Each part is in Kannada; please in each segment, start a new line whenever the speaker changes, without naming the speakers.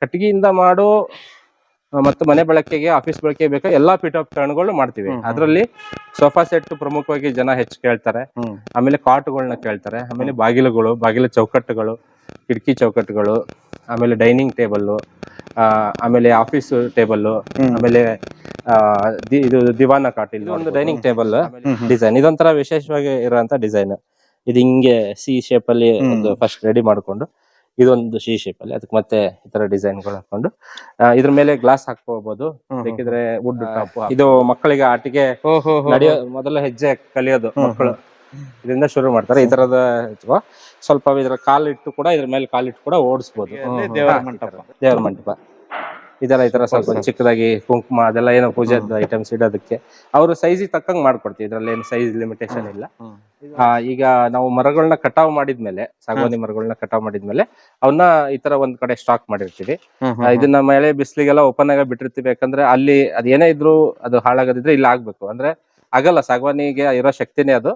ಕಟ್ಟಿಗೆಯಿಂದ ಮಾಡೋ ಮತ್ತು ಮನೆ ಬಳಕೆಗೆ ಆಫೀಸ್ ಬಳಕೆಗೆ ಬೇಕಾ ಎಲ್ಲಾ ಪೀಠೋಪಕರಣಗಳು ಮಾಡ್ತೀವಿ. ಅದರಲ್ಲಿ ಸೋಫಾ ಸೆಟ್ ಪ್ರಮುಖವಾಗಿ ಜನ ಹೆಚ್ಚು ಕೇಳ್ತಾರೆ. ಆಮೇಲೆ ಕಾಟ್ಗಳನ್ನ ಕೇಳ್ತಾರೆ. ಆಮೇಲೆ ಬಾಗಿಲುಗಳು ಬಾಗಿಲ ಚೌಕಟ್ಟುಗಳು ಕಿಟಕಿ ಚೌಕಟ್ಟುಗಳು ಆಮೇಲೆ ಡೈನಿಂಗ್ ಟೇಬಲ್ಲು ಆಮೇಲೆ ಆಫೀಸ್
ಟೇಬಲ್
ಆಮೇಲೆ ಆ, ಇದು ದಿವಾನ ಕಾಟ್ ಇದು ಒಂದು ಡೈನಿಂಗ್ ಟೇಬಲ್. ಡಿಸೈನ್ ಇದೊಂಥರ ವಿಶೇಷವಾಗಿ ಇರುವಂತ ಡಿಸೈನ್ ಇದು ಹಿಂಗೆ ಸಿ ಶೇಪ್ ಅಲ್ಲಿ ಒಂದು ಫಸ್ಟ್ ರೆಡಿ ಮಾಡ್ಕೊಂಡು ಇದೊಂದು ಶಿ ಶೇಪ್ ಅಲ್ಲಿ ಅದಕ್ಕೆ ಮತ್ತೆ ಇತರ ತರ ಡಿಸೈನ್ಗಳು ಹಾಕೊಂಡು ಇದ್ರ ಮೇಲೆ ಗ್ಲಾಸ್ ಹಾಕೋಬಹುದು. ಬೇಕಿದ್ರೆ ವುಡ್ ಟಾಪ್ ಇದು ಮಕ್ಕಳಿಗೆ
ಆಟಿಗೆ.
ನಡೆಯೋ ಮೊದಲ ಹೆಜ್ಜೆ ಕಲಿಯೋದು ಮಕ್ಕಳು. ಇದರಿಂದ ಶುರು ಮಾಡ್ತಾರೆ. ಈ ತರದ. ಸ್ವಲ್ಪ ಇದ್ರ ಕಾಲಿಟ್ಟು ಕೂಡ ಇದ್ರ ಮೇಲೆ ಕಾಲಿಟ್ಟು ಕೂಡ ಓಡಿಸ್ಬೋದು.
ಮಂಟಪ.
ದೇವರ ಮಂಟಪ. ಇದರ ಈ ತರ ಸ್ವಲ್ಪ ಚಿಕ್ಕದಾಗಿ ಕುಂಕುಮ ಅದೆಲ್ಲ ಏನೋ ಪೂಜೆ ಐಟಮ್ಸ್ ಇಡೋದಕ್ಕೆ. ಅವರು ಸೈಜ್ ತಕ್ಕಂಗ್ ಮಾಡ್ಕೊಡ್ತೀವಿ. ಇದ್ರಲ್ಲಿ ಏನು ಸೈಜ್ ಲಿಮಿಟೇಷನ್ ಇಲ್ಲ. ಆ, ಈಗ ನಾವು ಮರಗಳನ್ನ ಕಟಾವ್ ಮಾಡಿದ್ಮೇಲೆ ಸಾಗವಾನಿ ಮರಗಳನ್ನ ಕಟಾವ್ ಮಾಡಿದ್ಮೇಲೆ ಅವನ್ನ ಈ ತರ ಒಂದ್ ಕಡೆ ಸ್ಟಾಕ್ ಮಾಡಿರ್ತೀವಿ. ಇದನ್ನ ಮಳೆ ಬಿಸಿಲಿಗೆಲ್ಲ ಓಪನ್ ಆಗ ಬಿಟ್ಟಿರ್ತೀವಿ. ಯಾಕಂದ್ರೆ ಅಲ್ಲಿ ಅದ್ ಏನೇ ಇದ್ರು ಅದು ಹಾಳಾಗದಿದ್ರೆ ಇಲ್ಲಿ ಆಗ್ಬೇಕು. ಅಂದ್ರೆ ಆಗಲ್ಲ ಸಾಗವಾನಿಗೆ ಇರೋ ಶಕ್ತಿನೇ ಅದು.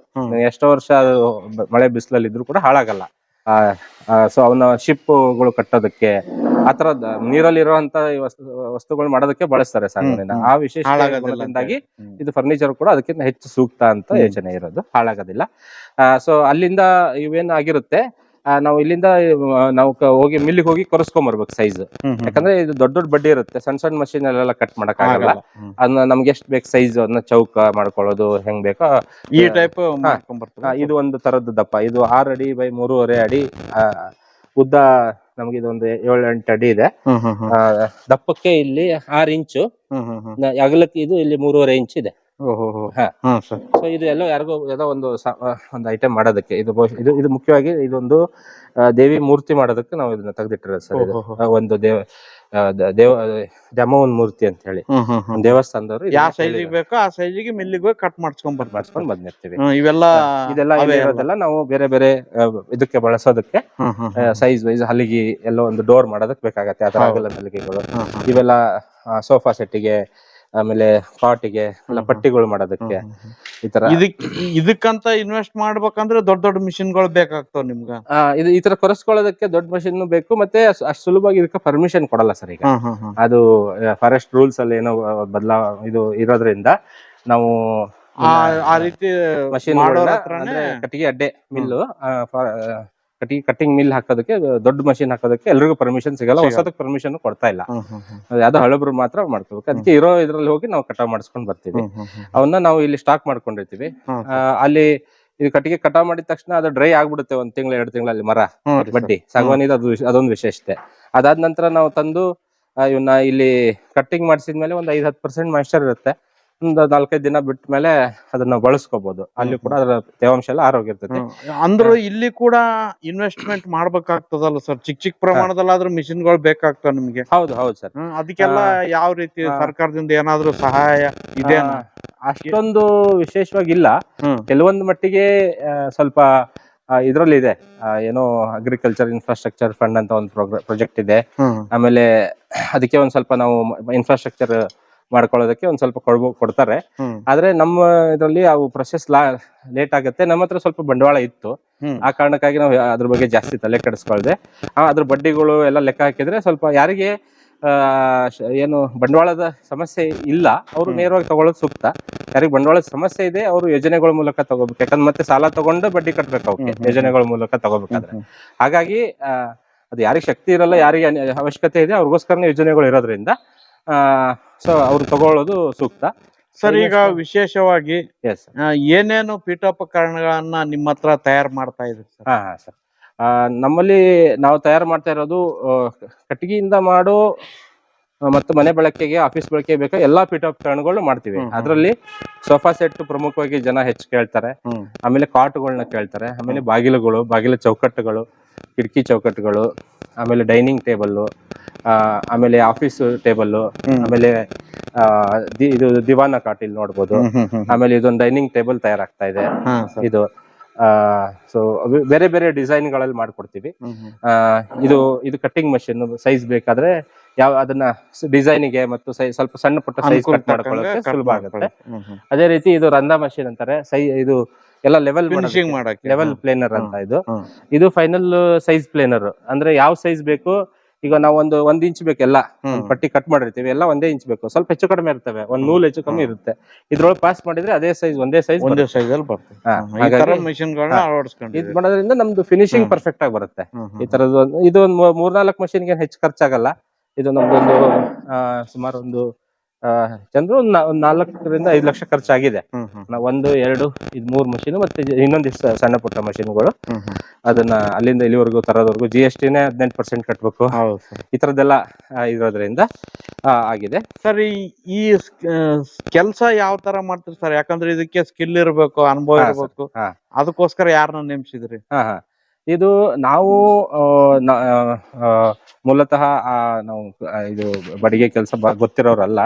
ಎಷ್ಟೋ ವರ್ಷ ಅದು ಮಳೆ ಬಿಸಿಲಲ್ಲಿ ಇದ್ರು ಕೂಡ ಹಾಳಾಗಲ್ಲ. ಸೊ ಅವನ್ನ ಶಿಪ್ಗಳು ಕಟ್ಟೋದಕ್ಕೆ ಆತರ ನೀರಲ್ಲಿ ಇರುವಂತ ವಸ್ತುಗಳು ಮಾಡೋದಕ್ಕೆ ಬಳಸ್ತಾರೆ
ಹ್ಮ್.
ಆ ವಿಶೇಷ ಇದು ಫರ್ನಿಚರ್ ಕೂಡ ಅದಕ್ಕಿಂತ ಹೆಚ್ಚು ಸೂಕ್ತ ಅಂತ. ಯೋಚನೆ ಇರೋದು. ಹಾಳಾಗೋದಿಲ್ಲ. ಸೊ ಅಲ್ಲಿಂದ ಇವೇನು ಆಗಿರುತ್ತೆ ಆ, ನಾವು ಇಲ್ಲಿಂದ ನಾವು ಹೋಗಿ ಮಿಲ್ಲಿಗೆ ಹೋಗಿ ಕೊರಸ್ಕೊಂಬರ್ಬೇಕು ಸೈಜ್. ಯಾಕಂದ್ರೆ ಇದು ದೊಡ್ಡ ದೊಡ್ಡ ಬಡ್ಡಿ ಇರುತ್ತೆ. ಸಣ್ಣ ಸಣ್ಣ ಮಷೀನ್ ಅಲ್ಲೆಲ್ಲ ಕಟ್ ಮಾಡಕ್ ಆಗಲ್ಲ. ಅದನ್ನ ನಮ್ಗೆ ಎಷ್ಟ್ ಬೇಕು ಸೈಜ್ ಅದನ್ನ ಚೌಕ ಮಾಡ್ಕೊಳ್ಳೋದು ಹೆಂಗ್ ಬೇಕೋ
ಈ ಟೈಪ್
ಇದು ಒಂದು ತರದ್ದು ದಪ್ಪ. ಇದು ಆರ್ ಅಡಿ ಬೈ ಮೂರುವರೆ ಅಡಿ ಆ, ಉದ್ದ ನಮ್ಗೆ ಇದೊಂದು ಏಳು ಎಂಟು ಅಡಿ ಇದೆ. ದಪ್ಪಕ್ಕೆ ಇಲ್ಲಿ ಆರ್ ಇಂಚು. ಅಗಲಕ್ಕೆ ಇದು ಇಲ್ಲಿ ಮೂರುವರೆ ಇಂಚ್ ಇದೆ. ಸೊ ಇದು ಎಲ್ಲೋ ಯಾರಿಗೋ ಯಾವುದೋ ಒಂದು ಒಂದು ಐಟಮ್ ಮಾಡೋದಕ್ಕೆ ಇದು ಬಹುಶಃ- ಇದು ಇದು ಮುಖ್ಯವಾಗಿ ಇದೊಂದು ಆ, ದೇವಿ ಮೂರ್ತಿ ಮಾಡೋದಕ್ಕೆ ನಾವು ಇದನ್ನ ತೆಗೆದಿಟ್ಟಿರೋದು ಸರ್ ಇದು. ಆ, ಒಂದು ದೇವ ಆ, ದ- ದೇವ ದ್ಯಾಮವ್ವನ್ ಮೂರ್ತಿ ಅಂತ ಹೇಳಿ. ಒಂದು ದೇವಸ್ಥಾನದವರು
ಯಾವ ಸೈಜಿಗೆ ಬೇಕೋ ಆ ಸೈಜಿಗೆ ಮಿಲ್ಲಿಗೆ ಹೋಗಿ ಕಟ್ ಮಾಡ್ಸ್ಕೊಂಡ್ ಬರ್
ಮಾಡ್ಸ್ಕೊಂಡು ಬಂದಿರ್ತೀವಿ
ಇವೆಲ್ಲ
ಇದೆಲ್ಲ ಇಲ್ಲಿ
ಅವೇ ಅಲ್ಲ.
ಇರೋದೆಲ್ಲ ನಾವು ಬೇರೆ ಬೇರೆ ಆ, ಇದಕ್ಕೆ ಬಳಸೋದಕ್ಕೆ
ಹ್ಮ್ ಹ್ಮ್ ಹ್ಮ್.
ಸೈಜ್ ವೈಸ್ ಹಲಿಗೆ ಎಲ್ಲ ಒಂದು ಡೋರ್ ಮಾಡೋದಕ್ಕೆ ಬೇಕಾಗತ್ತೆ
ಹೌದು.
ಹಲಿಗೆಗಳು
ಹ್ಮ್ ಹ್ಮ್.
ಇವೆಲ್ಲ ಸೋಫಾ ಸೆಟ್ಟಿಗೆ ಆಮೇಲೆ ಪಾಟಿಗೆ ಎಲ್ಲ. ಪಟ್ಟಿಗಳು ಮಾಡೋದಕ್ಕೆ. ಈ ತರ
ಇದಕ್ ಇದಕ್ಕಂತ ಇನ್ವೆಸ್ಟ್ ಮಾಡ್ಬೇಕಂದ್ರೆ ದೊಡ್ಡ ದೊಡ್ಡ ಮಿಷಿನ್ಗಳು ಬೇಕಾಗ್ತಾವ ನಿಮ್ಗ
ಆ, ಇದು ಈ ತರ ಕೊರೆಸ್ಕೊಳ್ಳೋದಕ್ಕೆ ದೊಡ್ಡ ಮಷಿನ್ ಬೇಕು ಮತ್ತೆ ಅಷ್ಟು ಅಷ್ಟ್ ಸುಲಭವಾಗಿ ಇದಕ್ಕೆ ಪರ್ಮಿಷನ್ ಕೊಡಲ್ಲ ಸರ್ ಈಗ. ಅದು ಫಾರೆಸ್ಟ್ ರೂಲ್ಸ್ ಅಲ್ಲಿ ಏನೋ ಬದಲಾವ ಇದು ಇರೋದ್ರಿಂದ ನಾವು
ಆ ಆ ರೀತಿ
ಮಷಿನ್
ಮಾಡೋರ ಹತ್ರನೇ
ಕಟ್ಟಿಗೆ ಅಡ್ಡೆ ಮಿಲ್ಲು ಕಟ್ಟಿಗೆ ಕಟಿಂಗ್ ಮಿಲ್ ಹಾಕೋದಕ್ಕೆ ದೊಡ್ಡ ಮಷಿನ್ ಹಾಕೋದಕ್ಕೆ ಎಲ್ರಿಗೂ ಪರ್ಮಿಷನ್ ಸಿಗಲ್ಲ. ಹೊಸದಕ್ಕೆ ಪರ್ಮಿಷನ್ ಕೊಡ್ತಾ ಇಲ್ಲ. ಯಾವ್ದೋ ಹಳಬ್ರು ಮಾತ್ರ ಮಾಡ್ಕೋಬೇಕು. ಅದಕ್ಕೆ ಇರೋ ಇದ್ರಲ್ಲಿ ಹೋಗಿ ನಾವು ಕಟಾವ್ ಮಾಡಿಸ್ಕೊಂಡ್ ಬರ್ತೀವಿ. ಅವನ್ನ ನಾವು ಇಲ್ಲಿ ಸ್ಟಾಕ್ ಮಾಡ್ಕೊಂಡಿರ್ತೀವಿ. ಅಲ್ಲಿ ಇದು ಕಟ್ಟಿಗೆ ಕಟಾವ್ ಮಾಡಿದ ತಕ್ಷಣ ಅದು ಡ್ರೈ ಆಗ್ಬಿಡುತ್ತೆ ಒಂದ್ ತಿಂಗಳ ಎರಡು ತಿಂಗಳಲ್ಲಿ ಮರ ಬಡ್ಡಿ. ಸಾಗವಾನಿದ ಅದು ಅದೊಂದು ವಿಶೇಷತೆ. ಅದಾದ ನಂತರ ನಾವು ತಂದು ಇವನ್ನ ಇಲ್ಲಿ ಕಟ್ಟಿಂಗ್ ಮಾಡಿಸಿದ್ಮೇಲೆ ಒಂದ್ ಐದ್ ಹತ್ತು ಪರ್ಸೆಂಟ್ ಮಾಯಿಶ್ಚರ್ ಇರುತ್ತೆ. ಒಂದು ನಾಲ್ಕೈದು ದಿನ ಬಿಟ್ಟ ಮೇಲೆ ಅದನ್ನ ಬಳಸ್ಕೋಬಹುದು ಅಲ್ಲಿ ಕೂಡ ಅದರ ತೇವಾಂಶ ಎಲ್ಲ ಆರೋಗ್ಯ ಇರ್ತೈತಿ.
ಅಂದ್ರೆ ಇಲ್ಲಿ ಕೂಡ ಇನ್ವೆಸ್ಟ್ಮೆಂಟ್ ಮಾಡ್ಬೇಕಾಗ್ತದಲ್ಲ ಸರ್ ಚಿಕ್ಕ ಚಿಕ್ಕ ಪ್ರಮಾಣದಲ್ಲಾದ್ರೂ ಮಿಷಿನ್ಗಳು ಬೇಕಾಗ್ತಾವ ನಿಮ್ಗೆ?
ಹೌದು ಹೌದು ಸರ್
ಅದಕ್ಕೆಲ್ಲ ಯಾವ ರೀತಿ ಸರ್ಕಾರದಿಂದ ಏನಾದ್ರೂ ಸಹಾಯ ಇದೆ
ಅಷ್ಟೊಂದು ವಿಶೇಷವಾಗಿ ಇಲ್ಲ ಕೆಲವೊಂದು ಮಟ್ಟಿಗೆ ಸ್ವಲ್ಪ ಇದರಲ್ಲಿ ಇದೆ ಏನೋ ಅಗ್ರಿಕಲ್ಚರ್ ಇನ್ಫ್ರಾಸ್ಟ್ರಕ್ಚರ್ ಫಂಡ್ ಅಂತ ಒಂದು ಪ್ರಾಜೆಕ್ಟ್ ಇದೆ. ಆಮೇಲೆ ಅದಕ್ಕೆ ಒಂದ್ ಸ್ವಲ್ಪ ನಾವು ಇನ್ಫ್ರಾಸ್ಟ್ರಕ್ಚರ್ ಮಾಡ್ಕೊಳ್ಳೋದಕ್ಕೆ ಒಂದ್ ಸ್ವಲ್ಪ ಕೊಡ್ಬೋ ಕೊಡ್ತಾರೆ. ಆದ್ರೆ ನಮ್ಮ ಇದರಲ್ಲಿ ಅವು ಪ್ರೊಸೆಸ್ ಲೇಟ್ ಆಗುತ್ತೆ. ನಮ್ಮ ಹತ್ರ ಸ್ವಲ್ಪ ಬಂಡವಾಳ ಇತ್ತು. ಆ ಕಾರಣಕ್ಕಾಗಿ ನಾವು ಅದ್ರ ಬಗ್ಗೆ ಜಾಸ್ತಿ ತಲೆ ಕೆಡಿಸ್ಕೊಳ್ದೆ. ಅದ್ರ ಬಡ್ಡಿಗಳು ಎಲ್ಲ ಲೆಕ್ಕ ಹಾಕಿದ್ರೆ ಸ್ವಲ್ಪ ಯಾರಿಗೆ ಆ, ಏನು ಬಂಡವಾಳದ ಸಮಸ್ಯೆ ಇಲ್ಲ ಅವರು ನೇರವಾಗಿ ತಗೊಳ್ಳೋದು ಸೂಕ್ತ. ಯಾರಿಗೆ ಬಂಡವಾಳದ ಸಮಸ್ಯೆ ಇದೆ ಅವರು ಯೋಜನೆಗಳ ಮೂಲಕ ತಗೋಬೇಕು. ಯಾಕಂದ್ರೆ ಮತ್ತೆ ಸಾಲ ತಗೊಂಡು ಬಡ್ಡಿ ಕಟ್ಬೇಕು ಅವಕ್ಕೆ. ಯೋಜನೆಗಳ ಮೂಲಕ ತಗೋಬೇಕಾದ್ರೆ. ಹಾಗಾಗಿ ಆ, ಅದು ಯಾರಿಗೆ ಶಕ್ತಿ ಇರಲ್ಲ ಯಾರಿಗೆ ಅವಶ್ಯಕತೆ ಇದೆ ಅವ್ರಿಗೋಸ್ಕರನೇ ಯೋಜನೆಗಳು ಇರೋದ್ರಿಂದ ಸೊ ಅವ್ರು ತಗೊಳ್ಳೋದು ಸೂಕ್ತ.
ಸರ್ ಈಗ ವಿಶೇಷವಾಗಿ
ಎಸ್
ಏನೇನು ಪೀಠೋಪಕರಣಗಳನ್ನ ನಿಮ್ಮ ಹತ್ರ ತಯಾರು ಮಾಡ್ತಾ ಇದ್ರಿ ಸರ್?
ಹಾ ಹಾ ಸರ್ ನಮ್ಮಲ್ಲಿ ನಾವು ತಯಾರು ಮಾಡ್ತಾ ಇರೋದು ಆ, ಕಟ್ಟಿಗೆಯಿಂದ ಮಾಡೋ ಆ, ಮತ್ತು ಮನೆ ಬಳಕೆಗೆ ಆಫೀಸ್ ಬಳಕೆಗೆ ಬೇಕಾ ಎಲ್ಲಾ ಪೀಠೋಪಕರಣಗಳು ಮಾಡ್ತೀವಿ.
ಹ್ಮ್, ಹ್ಮ್.
ಅದರಲ್ಲಿ ಸೋಫಾ ಸೆಟ್ ಪ್ರಮುಖವಾಗಿ ಜನ ಹೆಚ್ಚು ಕೇಳ್ತಾರೆ.
ಹ್ಮ್.
ಆಮೇಲೆ ಕಾಟುಗಳನ್ನ ಕೇಳ್ತಾರೆ. ಆಮೇಲೆ ಬಾಗಿಲುಗಳು ಬಾಗಿಲ ಚೌಕಟ್ಟುಗಳು ಕಿಟಕಿ ಚೌಕಟ್ಟುಗಳು ಆಮೇಲೆ ಡೈನಿಂಗ್ ಟೇಬಲ್ಲು ಆಮೇಲೆ ಆಫೀಸ್
ಟೇಬಲ್
ಆಮೇಲೆ ಇದು ದಿವಾನ ಕಾಟ್ ಇಲ್ಲಿ ನೋಡ್ಬೋದು ಆಮೇಲೆ ಇದೊಂದು ಡೈನಿಂಗ್ ಟೇಬಲ್ ತಯಾರಾಗ್ತಾ ಇದೆ. ಇದು ಸೊ ಬೇರೆ ಬೇರೆ ಡಿಸೈನ್ಗಳಲ್ಲಿ ಮಾಡ್ಕೊಡ್ತೀವಿ. ಇದು ಇದು ಕಟ್ಟಿಂಗ್ ಮಷಿನ್ ಸೈಜ್ ಬೇಕಾದ್ರೆ ಯಾವ ಅದನ್ನ ಡಿಸೈನಿಗೆ ಮತ್ತು ಸ್ವಲ್ಪ ಸಣ್ಣ ಪುಟ್ಟ ಸೈಜ್ ಕಟ್ ಮಾಡ್ಕೊಳ್ಳೋಕೆ ಸುಲಭ ಆಗುತ್ತೆ. ಅದೇ ರೀತಿ ಇದು ರಂಧ ಮಷಿನ್ ಅಂತಾರೆ. ಸೈ ಇದು ಎಲ್ಲ ಲೆವೆಲ್ ಲೆವೆಲ್ ಪ್ಲೇನರ್ ಅಂತ ಇದು. ಇದು ಫೈನಲ್ ಸೈಜ್ ಪ್ಲೇನರ್ ಅಂದ್ರೆ ಯಾವ ಸೈಜ್ ಬೇಕು ಈಗ ನಾವು ಒಂದು ಒಂದ್ ಇಂಚ್ ಬೇಕೆಲ್ಲ. ಪಟ್ಟಿ ಕಟ್ ಮಾಡಿರ್ತೀವಿ ಎಲ್ಲ ಒಂದೇ ಇಂಚ್ ಬೇಕು. ಸ್ವಲ್ಪ ಹೆಚ್ಚು ಕಡಿಮೆ ಇರ್ತವೆ. ಒಂದ್ ನೂಲ್ ಹೆಚ್ಚು ಕಮ್ಮಿ ಇರುತ್ತೆ. ಇದ್ರೊಳಗೆ ಪಾಸ್ ಮಾಡಿದ್ರೆ ಅದೇ ಸೈಜ್ ಒಂದೇ ಸೈಜ್
ಒಂದೇ ಸೈಜ್ ಅಲ್ಲಿ ಬರ್ತದೆ.
ಇದ್ ಮಾಡೋದ್ರಿಂದ ನಮ್ದು ಫಿನಿಶಿಂಗ್ ಪರ್ಫೆಕ್ಟ್ ಆಗಿ ಬರುತ್ತೆ. ಈ ತರದ್ದು ಒಂದು- ಇದು ಒಂದ್ ಮೂರ್ನಾಲ್ಕು ಮಷಿನ್ಗೆ ಹೆಚ್ಚು ಖರ್ಚಾಗಲ್ಲ. ಇದು ನಮ್ದೊಂದು ಸುಮಾರು ಒಂದು ಚಂದ್ರು ಒಂದ್ ನಾ- ಒಂದ್ ನಾಲ್ಕರಿಂದ ಐದು ಲಕ್ಷ ಖರ್ಚಾಗಿದೆ.
ಹ್ಮ್, ಹ್ಮ್.
ನಾವು ಒಂದು ಎರಡು ಇದ್ ಮೂರ್ ಮಷೀನ್ ಮತ್ತೆ ಇನ್ನೊಂದಿಷ್ಟು ಸಣ್ಣ ಪುಟ್ಟ ಮಷಿನ್ಗಳು.
ಹ್ಮ್, ಹ್ಮ್.
ಅದನ್ನ ಅಲ್ಲಿಂದ ಇಲ್ಲಿವರೆಗೂ ತರೋದವರೆಗೂ ಜಿ ಎಸ್ ಟಿನೇ ಹದಿನೆಂಟು ಪರ್ಸೆಂಟ್ ಕಟ್ಬೇಕು.
ಹೌದು ಸರ್.
ಈ ತರದ್ದೆಲ್ಲ ಆ, ಇರೋದ್ರಿಂದ ಆ, ಆಗಿದೆ.
ಸರ್ ಈ ಈ ಕೆಲಸ ಯಾವ ತರ ಮಾಡ್ತೀರಿ ಸರ್? ಯಾಕಂದ್ರೆ ಇದಕ್ಕೆ ಸ್ಕಿಲ್ ಇರಬೇಕು ಅನುಭವ
ಹಾ, sir.
ಇರಬೇಕು.
ಹಾ.
ಅದಕ್ಕೋಸ್ಕರ ಯಾರನ್ನ ನೇಮಿಸಿದ್ರಿ?
ಹಾ ಹಾ. ಇದು ನಾವು ಮೂಲತಃ ಆ, ನಾವು ಇದು ಬಡಿಗೆ ಕೆಲಸ ಗೊತ್ತಿರೋರಲ್ಲ.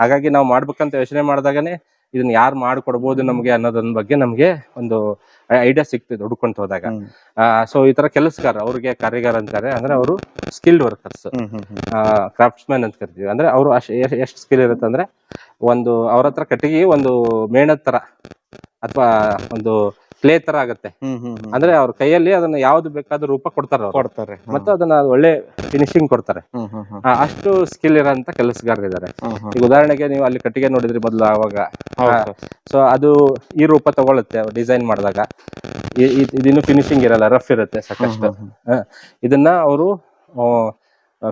ಹಾಗಾಗಿ ನಾವು ಮಾಡ್ಬೇಕಂತ ಯೋಚನೆ ಮಾಡಿದಾಗನೆ ಇದನ್ನ ಯಾರು ಮಾಡ್ಕೊಡ್ಬೋದು ನಮ್ಗೆ ಅನ್ನೋದನ್ನ ಬಗ್ಗೆ ನಮ್ಗೆ ಒಂದು ಐಡಿಯಾ ಸಿಗ್ತದೆ ಹುಡ್ಕೊಂತ ಹೋದಾಗ. ಸೊ ಈ ತರ ಕೆಲಸಗಾರ ಅವ್ರಿಗೆ ಕಾರ್ಯಗಾರ ಅಂತಾರೆ ಅಂದ್ರೆ ಅವರು ಸ್ಕಿಲ್ಡ್ ವರ್ಕರ್ಸ್. ಕ್ರಾಫ್ಟ್ಸ್ ಮ್ಯಾನ್ ಅಂತ ಕರಿತೀವಿ ಅಂದ್ರೆ ಅವರು ಎಷ್ಟು ಸ್ಕಿಲ್ ಇರುತ್ತೆ ಅಂದ್ರೆ ಒಂದು ಅವ್ರ ಹತ್ರ ಕಟ್ಟಿಗೆ ಒಂದು ಮೇಣದ ತರ ಅಥವಾ ಒಂದು ಕ್ಲೇ ತರ ಆಗುತ್ತೆ. ಅಂದ್ರೆ ಅವ್ರ ಕೈಯಲ್ಲಿ ಅದನ್ನ ಯಾವ್ದು ಬೇಕಾದ್ರೂ ರೂಪ ಕೊಡ್ತಾರೆ
ಕೊಡ್ತಾರೆ.
ಮತ್ತೆ ಅದನ್ನ ಒಳ್ಳೆ ಫಿನಿಶಿಂಗ್ ಕೊಡ್ತಾರೆ. ಅಷ್ಟು ಸ್ಕಿಲ್ ಇರೋಂತ ಕೆಲಸಗಾರರಿದ್ದಾರೆ. ಈಗ ಉದಾಹರಣೆಗೆ ನೀವು ಅಲ್ಲಿ ಕಟ್ಟಿಗೆ ನೋಡಿದ್ರಿ ಮೊದಲು
ಅವಾಗ.
ಸೊ ಅದು ಈ ರೂಪ ತಗೊಳುತ್ತೆ ಡಿಸೈನ್ ಮಾಡಿದಾಗ. ಇದಿನ್ನು ಫಿನಿಶಿಂಗ್ ಇರಲ್ಲ ರಫ್ ಇರುತ್ತೆ ಸಾಕಷ್ಟು. ಇದನ್ನ ಅವರು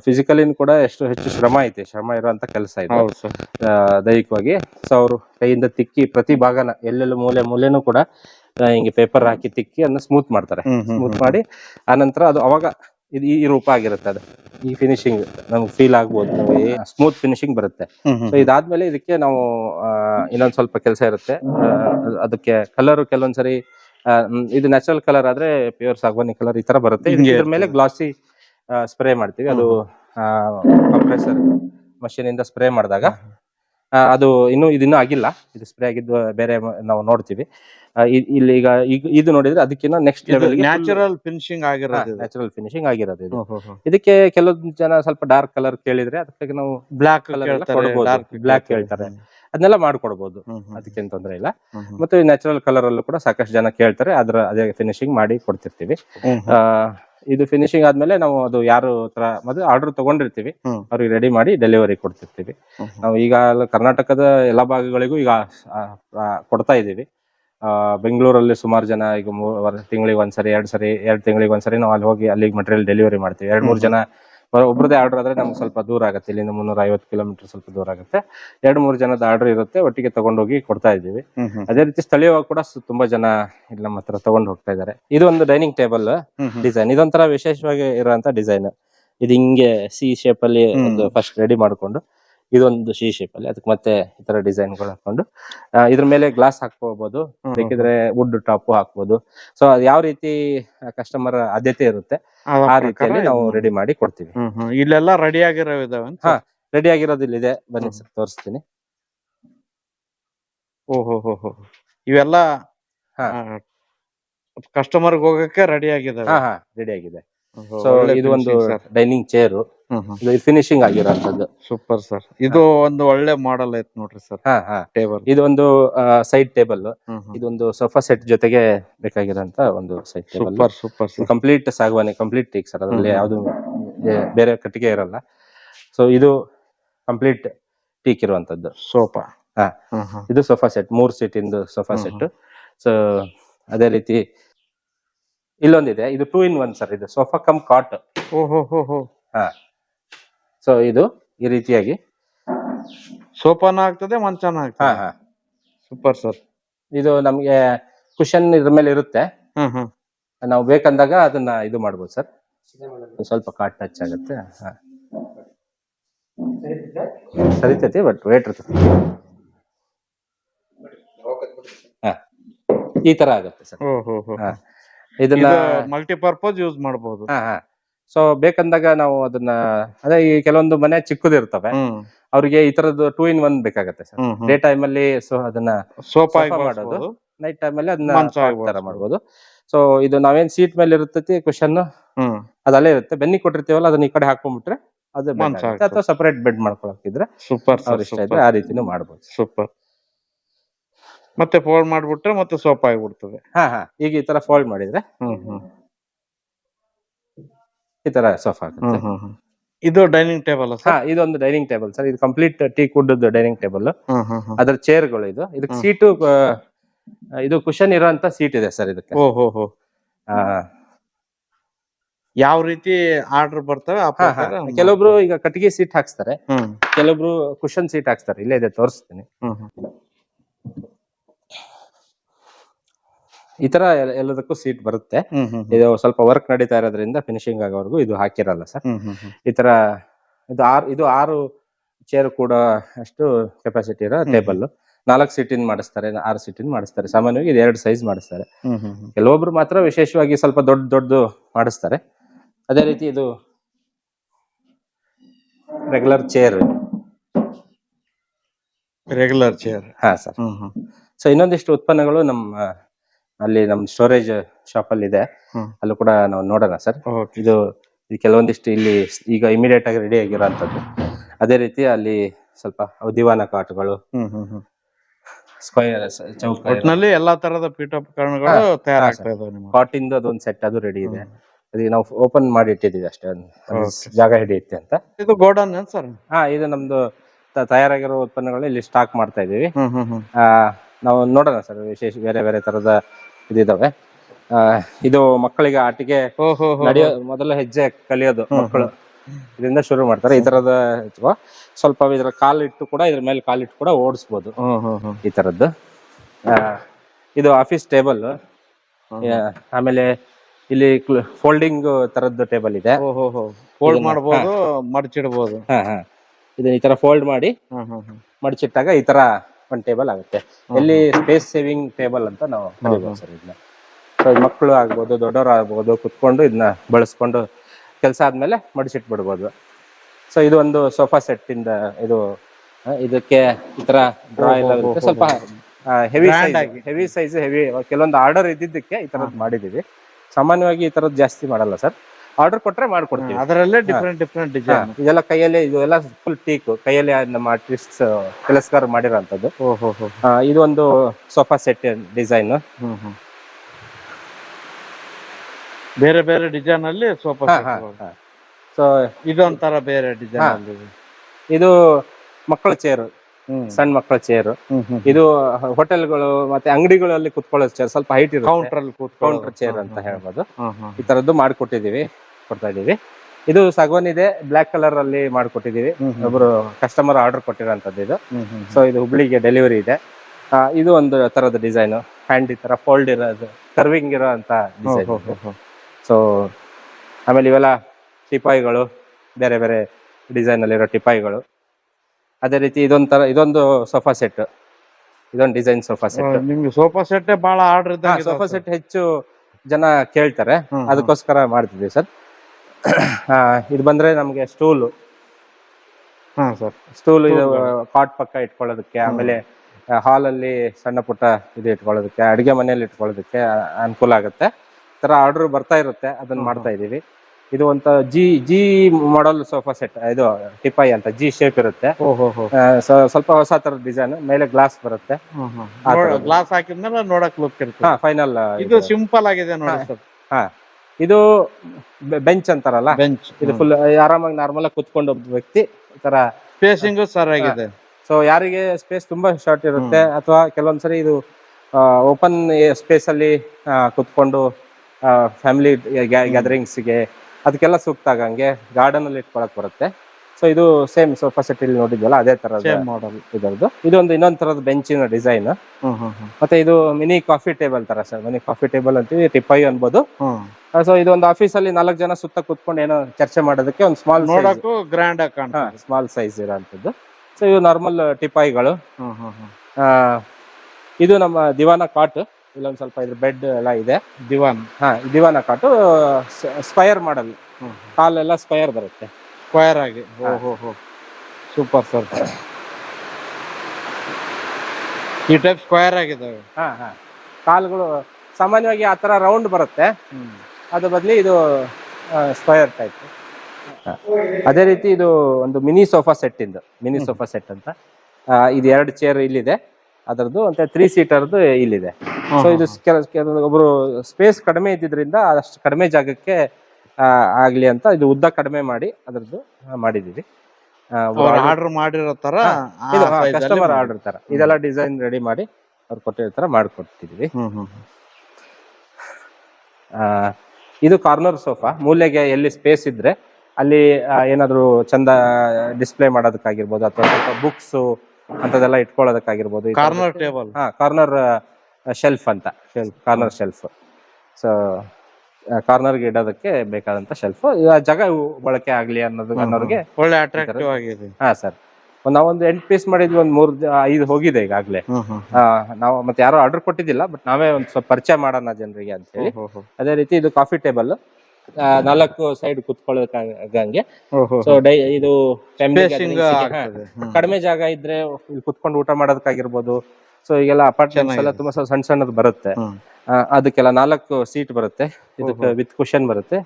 ಫಿಸಿಕಲಿ ಕೂಡ ಎಷ್ಟು ಹೆಚ್ಚು ಶ್ರಮ ಐತೆ ಶ್ರಮ ಇರುವಂತ ಕೆಲಸ ಇದೆ. ದೈಹಿಕವಾಗಿ. ಸೊ ಅವರು ಕೈಯಿಂದ ತಿಕ್ಕಿ ಪ್ರತಿ ಭಾಗನ ಎಲ್ಲೆಲ್ಲ ಮೂಲೆ ಮೂಲೆನೂ ಕೂಡ ಹಿಂಗೆ ಪೇಪರ್ ಹಾಕಿ ತಿಕ್ಕಿ ಅದನ್ನ ಸ್ಮೂತ್ ಮಾಡ್ತಾರೆ. ಸ್ಮೂತ್. ಮಾಡಿ ಆನಂತರ ಅದು ಅವಾಗ ಇದು ಈ ರೂಪ ಆಗಿರುತ್ತೆ ಅದು. ಈ ಫಿನಿಶಿಂಗ್ ನಮ್ಗೆ ಫೀಲ್ ಆಗ್ಬೋದು. ಸ್ಮೂತ್ ಫಿನಿಶಿಂಗ್ ಬರುತ್ತೆ. ಸೊ ಇದಾದ್ಮೇಲೆ ಇದಕ್ಕೆ ನಾವು ಇನ್ನೊಂದ್ ಸ್ವಲ್ಪ ಕೆಲಸ ಇರುತ್ತೆ. ಅದಕ್ಕೆ ಕಲರ್ ಕೆಲವೊಂದ್ಸರಿ ಇದು ನ್ಯಾಚುರಲ್ ಕಲರ್ ಆದ್ರೆ ಪ್ಯೂರ್ ಸಾಗ್ವಾನಿ ಕಲರ್ ಈ ತರ ಬರುತ್ತೆ. ಇದ್ರ ಮೇಲೆ. ಗ್ಲಾಸಿ ಸ್ಪ್ರೇ ಮಾಡ್ತೀವಿ. ಅದು ಕಂಪ್ರೆಸರ್ ಮಷೀನ್ ಇಂದ ಸ್ಪ್ರೇ ಮಾಡಿದಾಗ ಅದು ಇನ್ನು ಇದಿನ್ನೂ ಆಗಿಲ್ಲ. ಇದು ಸ್ಪ್ರೇ ಆಗಿದ್ದು ಬೇರೆ ನಾವು ನೋಡ್ತೀವಿ. ಇಲ್ಲಿ ಈಗ ಇದು ನೋಡಿದ್ರೆ ಅದಕ್ಕಿಂತ ನೆಕ್ಸ್ಟ್ ಲೆವೆಲ್
ನ್ಯಾಚುರಲ್ ಫಿನಿಶಿಂಗ್ ಆಗಿರೋದು.
ನ್ಯಾಚುರಲ್ ಫಿನಿಶಿಂಗ್ ಆಗಿರೋದು ಇದು. ಇದಕ್ಕೆ ಕೆಲವೊಂದು ಜನ ಸ್ವಲ್ಪ ಡಾರ್ಕ್ ಕಲರ್ ಕೇಳಿದ್ರೆ ಅದಕ್ಕೆ ನಾವು
ಬ್ಲಾಕ್
ಕಲರ್
ಬ್ಲಾಕ್.
ಹೇಳ್ತಾರೆ. ಅದನ್ನೆಲ್ಲ ಮಾಡ್ಕೊಡ್ಬೋದು. ಅದಕ್ಕೇನು ತೊಂದರೆ ಇಲ್ಲ. ಮತ್ತೆ ನ್ಯಾಚುರಲ್ ಕಲರ್ ಅಲ್ಲೂ ಕೂಡ ಸಾಕಷ್ಟು ಜನ ಕೇಳ್ತಾರೆ. ಅದ್ರ ಅದೇ ಫಿನಿಶಿಂಗ್ ಮಾಡಿ ಕೊಡ್ತಿರ್ತೀವಿ. ಇದು ಫಿನಿಶಿಂಗ್ ಆದ್ಮೇಲೆ ನಾವು ಅದು ಯಾರು ತರ ಮತ್ತೆ ಆರ್ಡರ್ ತಗೊಂಡಿರ್ತೀವಿ.
ಹ್ಮ್.
ಅವ್ರಿಗೆ ರೆಡಿ ಮಾಡಿ ಡೆಲಿವರಿ ಕೊಡ್ತಿರ್ತೀವಿ.
ಹ್ಮ್.
ನಾವು ಈಗ ಕರ್ನಾಟಕದ ಎಲ್ಲಾ ಭಾಗಗಳಿಗೂ ಈಗ ಆ, ಆ, ಕೊಡ್ತಾ ಇದೀವಿ ಆ, ಬೆಂಗಳೂರಲ್ಲಿ ಸುಮಾರು ಜನ ಈಗ ತಿಂಗಳಿಗೆ ಒಂದ್ಸರಿ ಎರಡ್ ಸರಿ ಎರಡ್ ತಿಂಗಳಿಗೆ ಒಂದ್ಸರಿ ನಾವು ಅಲ್ಲಿ ಹೋಗಿ ಅಲ್ಲಿಗೆ ಮಟೀರಿಯಲ್ ಡೆಲಿವರಿ ಮಾಡ್ತೀವಿ. ಎರಡ್ ಮೂರ್ ಜನ ಒಬ್ರದೇ ಆರ್ಡರ್ ಆದ್ರೆ ನಮ್ಗೆ ಸ್ವಲ್ಪ ದೂರ ಆಗುತ್ತೆ. ಇಲ್ಲಿಂದ ಮುನ್ನೂರ ಐವತ್ತು ಕಿಲೋಮೀಟರ್ ಸ್ವಲ್ಪ ದೂರ ಆಗುತ್ತೆ. ಎರಡ್ ಮೂರು ಜನದ ಆರ್ಡರ್ ಇರುತ್ತೆ. ಒಟ್ಟಿಗೆ ತಗೊಂಡೋಗಿ ಕೊಡ್ತಾ ಇದ್ದೀವಿ.
ಹ್ಮ್.
ಅದೇ ರೀತಿ ಸ್ಥಳೀಯವಾಗಿ ಕೂಡ ತುಂಬಾ ಜನ ಇಲ್ಲಿ ನಮ್ಮ ಹತ್ರ ತಗೊಂಡು ಹೋಗ್ತಾ ಇದ್ದಾರೆ. ಇದು ಒಂದು ಡೈನಿಂಗ್ ಟೇಬಲ್. ಡಿಸೈನ್. ಇದೊಂಥರ ವಿಶೇಷವಾಗಿ ಇರುವಂತ ಡಿಸೈನ್. ಇದು ಹಿಂಗೆ ಸಿ ಶೇಪ್ ಅಲ್ಲಿ ಒಂದು ಫಸ್ಟ್ ರೆಡಿ ಮಾಡ್ಕೊಂಡು ಇದೊಂದು ಸಿ ಶೇಪ್ ಅಲ್ಲಿ ಅದಕ್ಕೆ ಮತ್ತೆ ಈ ತರ ಡಿಸೈನ್ಗಳು ಹಾಕೊಂಡು ಇದ್ರ ಮೇಲೆ ಗ್ಲಾಸ್ ಹಾಕೋಬಹುದು ಬೇಕಿದ್ರೆ ವುಡ್ ಟಾಪ್ ಹಾಕ್ಬೋದು. ಸೊ ಯಾವ ರೀತಿ ಕಸ್ಟಮರ್ ಆದ್ಯತೆ ಇರುತ್ತೆ ಆ ರೀತಿಯಲ್ಲಿ ನಾವು ರೆಡಿ ಮಾಡಿ ಕೊಡ್ತೀವಿ.
ಇಲ್ಲೆಲ್ಲ ರೆಡಿ ಆಗಿರೋ ಇದಾವೆ
ಹಾ. ರೆಡಿ ಆಗಿರೋದು ಇಲ್ಲಿದೆ ಬನ್ನಿ ಸರ್ ತೋರಿಸ್ತೀನಿ.
ಓಹೋ ಹೋ. ಹೋ ಇವೆಲ್ಲ
ಹಾ.
ಕಸ್ಟಮರ್ ಹೋಗಕ್ಕೆ ರೆಡಿ
ಆಗಿದೆ. ರೆಡಿ ಆಗಿದೆ ಸೊ ಇದು ಒಂದು ಡೈನಿಂಗ್ ಚೇರ್. ಇದು ಫಿನಿಶಿಂಗ್ ಆಗಿರೋಂಥದ್ದು.
ಸೂಪರ್ ಸರ್ ಇದು ಒಂದು ಒಳ್ಳೆ ಮಾಡೆಲ್ ಐತ್ ನೋಡ್ರಿ ಸರ್
ಹಾ ಹಾ.
ಟೇಬಲ್
ಇದೊಂದು ಸೈಡ್ ಟೇಬಲ್ ಇದೊಂದು ಸೋಫಾ ಸೆಟ್ ಜೊತೆಗೆ ಬೇಕಾಗಿರೋಂತ ಒಂದು side table
super super
complete ಸಾಗವಾನಿ ಕಂಪ್ಲೀಟ್ ಟೀಕ್ ಸರ್ ಅದರಲ್ಲಿ ಯಾವ್ದು ಬೇರೆ ಕಟ್ಟಿಗೆ ಇರಲ್ಲ. ಸೊ ಇದು ಕಂಪ್ಲೀಟ್ ಟೀಕ್ ಇರುವಂತದ್ದು
ಸೋಫಾ
ಹಾ. ಇದು ಸೋಫಾ ಸೆಟ್ ಮೂರ್ ಸೀಟ್ ಇಂದು ಸೋಫಾ ಸೆಟ್ ಸೊ ಅದೇ ರೀತಿ ಇಲ್ಲೊಂದಿದೆ. ಇದು ಟೂ ಇನ್ ಒನ್ ಸರ್ ಇದು ಸೋಫಾ ಕಮ್ ಕಾಟ್
ಓಹೋ ಹಾ.
ಸೊ ಇದು ಈ ರೀತಿಯಾಗಿ.
ಸೋಫಾನ ಆಗ್ತದೆ ಮಂಚನ
ಹಾ
ಆಗ್ತದೆ.
ಹಾ
ಸೂಪರ್ ಸರ್.
ಇದು ನಮ್ಗೆ ಕುಶನ್ ಇದ್ರ ಮೇಲೆ ಇರುತ್ತೆ.
ಹ್ಮ್ ಹ್ಮ್.
ನಾವು ಬೇಕಂದಾಗ ಅದನ್ನ ಇದು ಮಾಡ್ಬೋದು ಸರ್. ಸ್ವಲ್ಪ ಕಾಟ್ ಟಚ್ ಆಗುತ್ತೆ. ಹಾ. ಸರಿತೈತಿ ಬಟ್ ವೇಟ್ ಇರ್ತೈತಿ. ಹಾ. ಈ ತರ ಆಗುತ್ತೆ ಸರ್.
ಓಹೋ ಹೋ
ಹಾ. ಇದನ್ನ
ಮಲ್ಟಿಪರ್ಪಸ್ ಯೂಸ್ ಮಾಡಬಹುದು
ಹಾ ಹಾ. ಸೊ ಬೇಕಂದಾಗ ನಾವು ಅದನ್ನ ಅದೇ ಈ ಕೆಲವೊಂದು ಮನೆ ಚಿಕ್ಕದಿರ್ತವೆ ಅವ್ರಿಗೆ ಈ ತರದ್ದು ಟೂ ಇನ್ ಒನ್ ಬೇಕಾಗತ್ತೆ ಸರ್. ಡೇ ಟೈಮ್ ಅಲ್ಲಿ ಸೊ ಅದನ್ನ
ಸೋಫಾ
ಮಾಡೋದು. ನೈಟ್ ಟೈಮ್ ಅಲ್ಲಿ ಅದನ್ನ ಮಾಡ್ಬೋದು. ಸೊ ಇದು ನಾವೇನ್ ಸೀಟ್ ಮೇಲೆ ಇರ್ತೈತಿ ಕ್ವಶನ್ ಅದಲ್ಲೇ ಇರುತ್ತೆ. ಬೆನ್ನಿ ಕೊಟ್ಟಿರ್ತೀವಲ್ಲ ಅದನ್ನ ಈ ಕಡೆ ಹಾಕೊಂಡ್ಬಿಟ್ರೆ ಅದು ಅಥವಾ ಸಪರೇಟ್ ಬೆಡ್ ಮಾಡ್ಕೊಳಕಿದ್ರೆ
ಸೂಪರ್
ಇಷ್ಟ ಇದ್ರೆ ಆ ರೀತಿನೂ ಮಾಡ್ಬೋದು.
ಸೂಪರ್ ಮತ್ತೆ ಫೋಲ್ಡ್ ಮಾಡ್ಬಿಟ್ರೆ ಮತ್ತೆ ಸೋಫಾ ಆಗಿಬಿಡ್ತದೆ
ಹಾ ಹಾ. ಈಗ ಈ ತರ ಫೋಲ್ಡ್ ಮಾಡಿದ್ರೆ
ಹ್ಮ್ ಹ್ಮ್.
ಈ ತರ ಸೋಫಾ ಆಗುತ್ತೆ.
ಇದು ಡೈನಿಂಗ್ ಟೇಬಲ್
ಹಾ ಇದೊಂದು ಡೈನಿಂಗ್ ಟೇಬಲ್ ಸರ್ ಇದು complete teak wood dining table
ಅದರ ಚೇರ್ಗಳು
ಅದ್ರ ಚೇರ್ಗಳು ಇದು. ಇದಕ್ಕೆ ಸೀಟು ಇದು ಕುಶನ್ ಇರುವಂತ ಸೀಟ್ ಇದೆ ಸರ್ ಇದಕ್ಕೆ.
ಓ ಹೋ ಹೋ.
ಆ,
ಯಾವ ರೀತಿ ಆರ್ಡರ್ ಬರ್ತವೆ
ಕೆಲವೊಬ್ರು ಈಗ ಕಟ್ಟಿಗೆ ಸೀಟ್ ಹಾಕ್ಸ್ತಾರೆ. ಕೆಲವೊಬ್ರು ಕುಶನ್ ಸೀಟ್ ಹಾಕ್ಸ್ತಾರೆ. ಇಲ್ಲೇ ಇದೆ ತೋರಿಸ್ತೀನಿ
ಹ್ಮ್ ಹ್ಮ್
ಈ ತರ ಎಲ್ಲದಕ್ಕೂ ಸೀಟ್ ಬರುತ್ತೆ. ಇದು ಸ್ವಲ್ಪ ವರ್ಕ್ ನಡೀತಾ ಇರೋದ್ರಿಂದ ಫಿನಿಶಿಂಗ್ ಆಗೋವರೆಗೂ ಇದು ಹಾಕಿರಲ್ಲ ಸರ್. ಈ ತರ ಇದು ಆರು ಇದು ಆರು ಚೇರ್ ಕೂಡ ಅಷ್ಟು ಕೆಪಾಸಿಟಿ ಇರೋ. ಟೇಬಲ್ ನಾಲ್ಕು ಸೀಟಿನ ಮಾಡಿಸ್ತಾರೆ ಆರು ಸೀಟಿನ ಮಾಡಿಸ್ತಾರೆ. ಸಾಮಾನ್ಯವಾಗಿ ಇದು ಎರಡು ಸೈಜ್ ಮಾಡಿಸ್ತಾರೆ. ಕೆಲವೊಬ್ರು ಮಾತ್ರ ವಿಶೇಷವಾಗಿ ಸ್ವಲ್ಪ ದೊಡ್ಡ ದೊಡ್ಡದು ಮಾಡಿಸ್ತಾರೆ. ಅದೇ ರೀತಿ ಇದು ರೆಗ್ಯುಲರ್ ಚೇರ್
ರೆಗ್ಯುಲರ್ ಚೇರ್
ಹಾ ಸರ್. ಸೊ ಇನ್ನೊಂದಿಷ್ಟು ಉತ್ಪನ್ನಗಳು ನಮ್ಮ ಅಲ್ಲಿ ನಮ್ಮ ಸ್ಟೋರೇಜ್ ಶಾಪ್ ಅಲ್ಲಿ ಇದೆ. ಅಲ್ಲೂ ಕೂಡ ನಾವು ನೋಡೋಣ ಸರ್. ಇದು ಕೆಲವೊಂದಿಷ್ಟು ಇಲ್ಲಿ ಈಗ ಇಮಿಡಿಯೇಟ್ ಆಗಿ ರೆಡಿ ಆಗಿರೋಂಥದ್ದು ಅದೇ ರೀತಿ ಅಲ್ಲಿ ಸ್ವಲ್ಪ ದಿವಾನ ಕಾಟ್ಗಳು ಸ್ಕ್ವೇರ್ ಚೌಕ
ಎಲ್ಲಾ. ತರದ ಪೀಠೋಪಕರಣಗಳು ತಯಾರಾಗ್ತಾ ಇದಾವೆ
ಅದೊಂದು ಸೆಟ್ ಅದು ರೆಡಿ ಇದೆ. ಅದಕ್ಕೆ ನಾವು ಓಪನ್ ಮಾಡಿ ಇಟ್ಟಿದ್ದೀವಿ ಅಷ್ಟೇ. ಜಾಗ ಹಿಡಿಯುತ್ತೆ ಅಂತ.
ಇದು ಗೋಡನ್ ಸರ್?
ಹಾ ಇದು ನಮ್ದು ತಯಾರಾಗಿರೋ ಉತ್ಪನ್ನಗಳು ಇಲ್ಲಿ ಸ್ಟಾಕ್ ಮಾಡ್ತಾ ಇದೀವಿ ನಾವು ನೋಡೋಣ ಸರ್ ವಿಶೇಷ ಬೇರೆ ಬೇರೆ ತರದ ಇದಿದಾವೆ. ಆ, ಇದು ಮಕ್ಕಳಿಗೆ ಆಟಿಕೆ ನಡೆಯೋ ಮೊದಲ ಹೆಜ್ಜೆ ಕಲಿಯೋದು ಮಕ್ಕಳು. ಇದರಿಂದ ಶುರು ಮಾಡ್ತಾರೆ. ಈ ತರದ ಅಥವಾ ಸ್ವಲ್ಪ ಇದ್ರ ಕಾಲಿಟ್ಟು ಕೂಡ ಇದ್ರ ಮೇಲೆ ಕಾಲಿಟ್ಟು ಕೂಡ ಓಡಿಸ್ಬೋದು. ಈ ತರದ್ದು. ಆ, ಇದು ಆಫೀಸ್ ಟೇಬಲ್ ಆಮೇಲೆ ಇಲ್ಲಿ ಫೋಲ್ಡಿಂಗ್ ತರದ್ದು ಟೇಬಲ್ ಇದೆ.
ಫೋಲ್ಡ್
ಮಾಡಬಹುದು ಮಡಚಿಡಬಹುದು ಈ ತರ ಫೋಲ್ಡ್ ಮಾಡಿ ಮಡಚಿಟ್ಟಾಗ ಈ ತರ ಒಂದ್ ಟೇಬಲ್ ಆಗುತ್ತೆ. ಎಲ್ಲಿ ಸ್ಪೇಸ್ ಸೇವಿಂಗ್ ಟೇಬಲ್ ಅಂತ ನಾವು ಕರಿಬೋದು ಸರ್ ಇದನ್ನ. ಸೊ ಮಕ್ಕಳು ಆಗ್ಬೋದು ದೊಡ್ಡವರು ಆಗ್ಬೋದು ಕುತ್ಕೊಂಡು ಇದನ್ನ ಬಳಸ್ಕೊಂಡು ಕೆಲಸ ಆದ್ಮೇಲೆ ಮಡಿಸಿಟ್ಬಿಡ್ಬೋದು ಸೊ ಇದು ಒಂದು ಸೋಫಾ ಸೆಟ್ ಇಂದ ಇದು ಇದಕ್ಕೆ ಈ ತರ ಡ್ರಾ ಎಲ್ಲ ಇರುತ್ತೆ. ಸ್ವಲ್ಪ heavy size heavy size heavy ಕೆಲವೊಂದು ಆರ್ಡರ್ ಇದ್ದಿದ್ದಕ್ಕೆ ಈ ತರದ್ ಮಾಡಿದೀವಿ ಸಾಮಾನ್ಯವಾಗಿ ಈ ತರದ್ ಜಾಸ್ತಿ ಮಾಡಲ್ಲ ಸರ್. ಆರ್ಡರ್ ಕೊಟ್ರೆ ಮಾಡ್ಕೊಡ್ತೀವಿ.
ಅದರಲ್ಲೇ ಡಿಫ್ರೆಂಟ್ ಡಿಫ್ರೆಂಟ್ ಡಿಸೈನ್
ಇದೆಲ್ಲ ಕೈಯಲ್ಲಿ ಇದೆಲ್ಲ ಎಲ್ಲ ಫುಲ್ ಟೀಕ್ ಕೈಯಲ್ಲಿ ನಮ್ಮ ಆರ್ಟಿಸ್ಟ್ ಕೆಲಸಗಾರ ಮಾಡಿರೋಂಥದ್ದು.
ಇದೊಂದು ಹೋ
ಇದು ಒಂದು ಸೋಫಾ ಸೆಟ್ ಡಿಸೈನ್
ಹ್ಮ್ ಹ್ಮ್. ಬೇರೆ ಬೇರೆ ಡಿಸೈನ್ ಅಲ್ಲಿ ಸೋಫಾ
ಸೊ
ಇದೊಂಥರ ಬೇರೆ ಡಿಸೈನ್
ಇದು ಮಕ್ಕಳ ಚೇರು ಸಣ್ಣ ಮಕ್ಕಳ ಚೇರ್ ಇದು ಹೋಟೆಲ್ಗಳು ಮತ್ತೆ ಅಂಗಡಿಗಳಲ್ಲಿ ಕುತ್ಕೊಳ್ಳೋ ಚೇರ್ ಸ್ವಲ್ಪ ಹೈಟ್ ಇರುತ್ತೆ.
ಕೌಂಟರ್ ಅಲ್ಲಿ
ಕೌಂಟರ್ ಚೇರ್ ಅಂತ ಹೇಳ್ಬೋದು. ಈ ತರದ್ದು ಮಾಡ್ಕೊಟ್ಟಿದೀವಿ ಕೊಡ್ತಾ ಇದೀವಿ ಇದು ಸಗವನ್ ಇದೆ ಬ್ಲಾಕ್ ಕಲರ್ ಅಲ್ಲಿ ಮಾಡ್ಕೊಟ್ಟಿದೀವಿ. ಒಬ್ರು ಕಸ್ಟಮರ್ ಆರ್ಡರ್ ಕೊಟ್ಟಿರೋಂಥದ್ದು ಇದು. ಸೊ ಇದು ಹುಬ್ಳಿಗೆ ಡೆಲಿವರಿ ಇದೆ. ಇದು ಒಂದು ತರದ ಡಿಸೈನ್ ಹ್ಯಾಂಡ್ ಈ ತರ ಫೋಲ್ಡ್ ಇರೋದು ಕರ್ವಿಂಗ್ ಇರೋ ಅಂತ ಡಿಸೈನ್. ಸೊ ಆಮೇಲೆ ಇವೆಲ್ಲ ಟಿಪಾಯಿಗಳು ಬೇರೆ ಬೇರೆ ಡಿಸೈನ್ ಅಲ್ಲಿರೋ ಟಿಪಾಯಿಗಳು. ಅದೇ ರೀತಿ ಇದೊಂಥರ ಇದೊಂದು ಸೋಫಾ ಸೆಟ್ ಇದೊಂದು ಡಿಸೈನ್ ಸೋಫಾ ಸೆಟ್
ನಿಮ್ಗೆ ಸೋಫಾ ಸೆಟ್ ಬಹಳ ಆರ್ಡರ್ ಇದ್ದಂಗೆ
ಸೋಫಾ ಸೆಟ್ ಹೆಚ್ಚು ಜನ ಕೇಳ್ತಾರೆ. ಅದಕ್ಕೋಸ್ಕರ ಮಾಡ್ತಿದ್ವಿ ಸರ್ ಇದು ಬಂದ್ರೆ ನಮ್ಗೆ ಸ್ಟೂಲ್
ಸರ್
ಸ್ಟೂಲ್ ಇದು ಕಾಟ್ ಪಕ್ಕ ಇಟ್ಕೊಳ್ಳೋದಕ್ಕೆ ಆಮೇಲೆ ಹಾಲ್ ಅಲ್ಲಿ ಸಣ್ಣ ಪುಟ್ಟ ಇದು ಇಟ್ಕೊಳ್ಳೋದಕ್ಕೆ ಅಡಿಗೆ ಮನೆಯಲ್ಲಿ ಇಟ್ಕೊಳ್ಳೋದಕ್ಕೆ ಅನುಕೂಲ ಆಗುತ್ತೆ. ತರ ಆರ್ಡರ್ ಬರ್ತಾ ಇರುತ್ತೆ ಅದನ್ನ ಮಾಡ್ತಾ ಇದೀವಿ ಇದು ಒಂತ G G model sofa set ಇದು ಟಿಪಾಯಿ ಅಂತ ಜಿ ಶೇಪ್ ಇರುತ್ತೆ. ಸ್ವಲ್ಪ ಹೊಸ ತರ ಡಿಸೈನ್ ಮೇಲೆ ಗ್ಲಾಸ್ ಬರುತ್ತೆ.
ಗ್ಲಾಸ್ ಹಾಕಿದ್ಮೇಲೆ ನೋಡಕ್ ಲುಕ್ ಇರುತ್ತೆ.
ಫೈನಲ್
ಇದು ಸಿಂಪಲ್ ಆಗಿದೆ ನೋಡಿ
ಹಾ.
ಸರ್.
ಹಾ. ಇದು ಬೆಂಚ್ ಅಂತಾರಲ್ಲ?
ಬೆಂಚ್
ಇದು ಫುಲ್ ಆರಾಮಾಗಿ ನಾರ್ಮಲ್ ಆಗಿ ಕುತ್ಕೊಂಡು ಒಬ್ಬ ವ್ಯಕ್ತಿ ತರ
ಸ್ಪೇಸಿಂಗ್ ಸರಿಯಾಗಿದೆ
ಸೊ ಯಾರಿಗೆ ಸ್ಪೇಸ್ ತುಂಬಾ ಶಾರ್ಟ್ ಇರುತ್ತೆ ಅಥವಾ ಕೆಲವೊಂದ್ಸರಿ ಇದು ಓಪನ್ ಸ್ಪೇಸ್ ಅಲ್ಲಿ ಆ, ಕುತ್ಕೊಂಡು ಫ್ಯಾಮಿಲಿ ಗ್ಯಾದರಿಂಗ್ಸ್ಗೆ ಅದಕ್ಕೆಲ್ಲ ಸೂಕ್ತ ಆಗಂಗೆ ಗಾರ್ಡನ್ ಅಲ್ಲಿ ಇಟ್ಕೊಳಕ್ ಬರುತ್ತೆ. ಸೊ ಇದು ಸೇಮ್ ಸೋಫಾ ಸೆಟ್ ಇಲ್ಲಿ ನೋಡಿದ್ವಲ್ಲ ಅದೇ
ತರ ಮಾಡಲ್
ಇದರದ್ದು. ಇದೊಂದು ಇನ್ನೊಂದ್ ತರದ ಬೆಂಚಿನ ಡಿಸೈನ್ ಮತ್ತೆ ಇದು ಮಿನಿ ಕಾಫಿ ಟೇಬಲ್ ತರ ಸರ್ ಮಿನಿ ಕಾಫಿ ಟೇಬಲ್ ಅಂತೀವಿ ಟಿಪಾಯಿ ಅನ್ಬೋದು. ಸೊ ಇದೊಂದು ಒಂದು ಆಫೀಸ್ ಅಲ್ಲಿ ನಾಲ್ಕು ಜನ ಸುತ್ತ ಕುತ್ಕೊಂಡು ಏನೋ ಚರ್ಚೆ ಮಾಡೋದಕ್ಕೆ ಒಂದು ಸ್ಮಾಲ್
ಗ್ರ್ಯಾಂಡ್
ಸ್ಮಾಲ್ ಸೈಜ್ ಇರೋಂಥದ್ದು. ಸೊ ಇವು ನಾರ್ಮಲ್ ಟಿಪಾಯಿಗಳು ಇದು ನಮ್ಮ ದಿವಾನ ಕಾಟ್. ಇಲ್ಲೊಂದ್ ಸ್ವಲ್ಪ ಇದ್ರ ಬೆಡ್ ಎಲ್ಲ ಇದೆ.
ದಿವಾನ್
ಹಾ ದಿವಾನ ಕಾಟು ಸ್ಕ್ವಯರ್ ಮಾಡಲ್. ಕಾಲೆಲ್ಲ ಸ್ಕ್ವಯರ್ ಬರುತ್ತೆ.
ಸ್ಕ್ವಯರ್ ಆಗಿ.
ಹಾ.
ಓಹೋ ಹೋ ಸೂಪರ್ ಸರ್ ಈ ಟೈಪ್ ಸ್ಕ್ವಯರ್ ಆಗಿದಾವೆ
ಹಾ ಹಾ. ಕಾಲುಗಳು ಸಾಮಾನ್ಯವಾಗಿ ಆ ತರ ರೌಂಡ್ ಬರುತ್ತೆ. ಅದ್ರ ಬದಲಿ ಇದು ಸ್ಕ್ವಯರ್ ಟೈಪ್ ಅದೇ ರೀತಿ ಇದು ಒಂದು ಮಿನಿ ಸೋಫಾ ಸೆಟ್ ಇಂದು. ಮಿನಿ ಸೋಫಾ ಸೆಟ್ ಅಂತ. ಇದು ಎರಡು ಚೇರ್ ಇಲ್ಲಿದೆ. ಅದರದ್ದು ಮತ್ತೆ ತ್ರೀ ಸೀಟರ್ದು ಇಲ್ಲಿದೆ. ಸೊ ಇದು ಒಬ್ರು ಸ್ಪೇಸ್ ಕಡಿಮೆ ಇದ್ದಿದ್ರಿಂದ ಅಷ್ಟು ಕಡಿಮೆ ಜಾಗಕ್ಕೆ ಆಗ್ಲಿ ಅಂತ ಇದು ಉದ್ದ ಕಡಿಮೆ ಮಾಡಿ ಅದ್ರದ್ದು ಮಾಡಿದೀವಿ.
ಆರ್ಡರ್ ಮಾಡಿರೋ ತರ
ಕಸ್ಟಮರ್ ಆರ್ಡರ್ ತರ. ಇದೆಲ್ಲ ಡಿಸೈನ್ ರೆಡಿ ಮಾಡಿ ಅವ್ರು ಕೊಟ್ಟಿರೋ ತರ ಮಾಡ್ಕೊಡ್ತಿದೀವಿ. ಇದು ಕಾರ್ನರ್ ಸೋಫಾ ಮೂಲೆಗೆ ಎಲ್ಲಿ ಸ್ಪೇಸ್ ಇದ್ರೆ ಅಲ್ಲಿ ಏನಾದ್ರು ಚಂದ ಡಿಸ್ಪ್ಲೇ ಮಾಡೋದಕ್ಕಾಗಿರ್ಬೋದು ಅಥವಾ ಸ್ವಲ್ಪ ಬುಕ್ಸ್ ಅಂತದೆಲ್ಲ ಇಟ್ಕೊಳ್ಳೋದಕ್ಕಾಗಿರ್ಬೋದು
ಕಾರ್ನರ್ ಟೇಬಲ್
ಹಾ ಕಾರ್ನರ್ ಶೆಲ್ಫ್ ಅಂತ. ಕಾರ್ನರ್ ಶೆಲ್ಫ್ ಸೊ ಕಾರ್ನರ್ಗೆ ಇಡೋದಕ್ಕೆ ಬೇಕಾದಂತ ಶೆಲ್ಫ್ ಜಾಗ ಬಳಕೆ ಆಗ್ಲಿ ಅನ್ನೋದು ಅನ್ನೋರಿಗೆ
ಒಳ್ಳೆ ಅಟ್ರಾಕ್ಟಿವ್ ಆಗಿದೆ.
ಹಾ ಸರ್. ನಾವೊಂದು ಎಂಟ್ ಪೀಸ್ ಮಾಡಿದ್ವಿ ಒಂದ್ ಮೂರ್ ಐದು ಹೋಗಿದೆ ಈಗಾಗ್ಲೇ. ನಾವು ಮತ್ತೆ ಯಾರು ಆರ್ಡರ್ ಕೊಟ್ಟಿದ್ದಿಲ್ಲ ಬಟ್ ನಾವೇ ಒಂದ್ ಸ್ವಲ್ಪ ಪರಿಚಯ ಮಾಡೋಣ ಜನರಿಗೆ ಅಂತ ಹೇಳಿ. ಅದೇ ರೀತಿ ಇದು ಕಾಫಿ ಟೇಬಲ್ ನಾಲ್ಕು ಸೈಡ್
ಹೋ.
ಸೊ ಡೈ ಇದು. ಕಡಿಮೆ ಜಾಗ ಇದ್ರೆ ಇಲ್ಲಿ ಕುತ್ಕೊಂಡು ಊಟ ಮಾಡೋದಕ್ಕಾಗಿರ್ಬೋದು. ಸೊ ಈಗೆಲ್ಲ ಅಪಾರ್ಟ್ಮೆಂಟ್ಸ್ ಎಲ್ಲ ತುಂಬಾ ಸಣ್ಣ ಸಣ್ಣದು ಬರುತ್ತೆ. ಅದಕ್ಕೆಲ್ಲ ನಾಲ್ಕು ಸೀಟ್ ಬರುತ್ತೆ. ಇದಕ್ಕೆ ವಿತ್ ಕುಶನ್ ಬರುತ್ತೆ.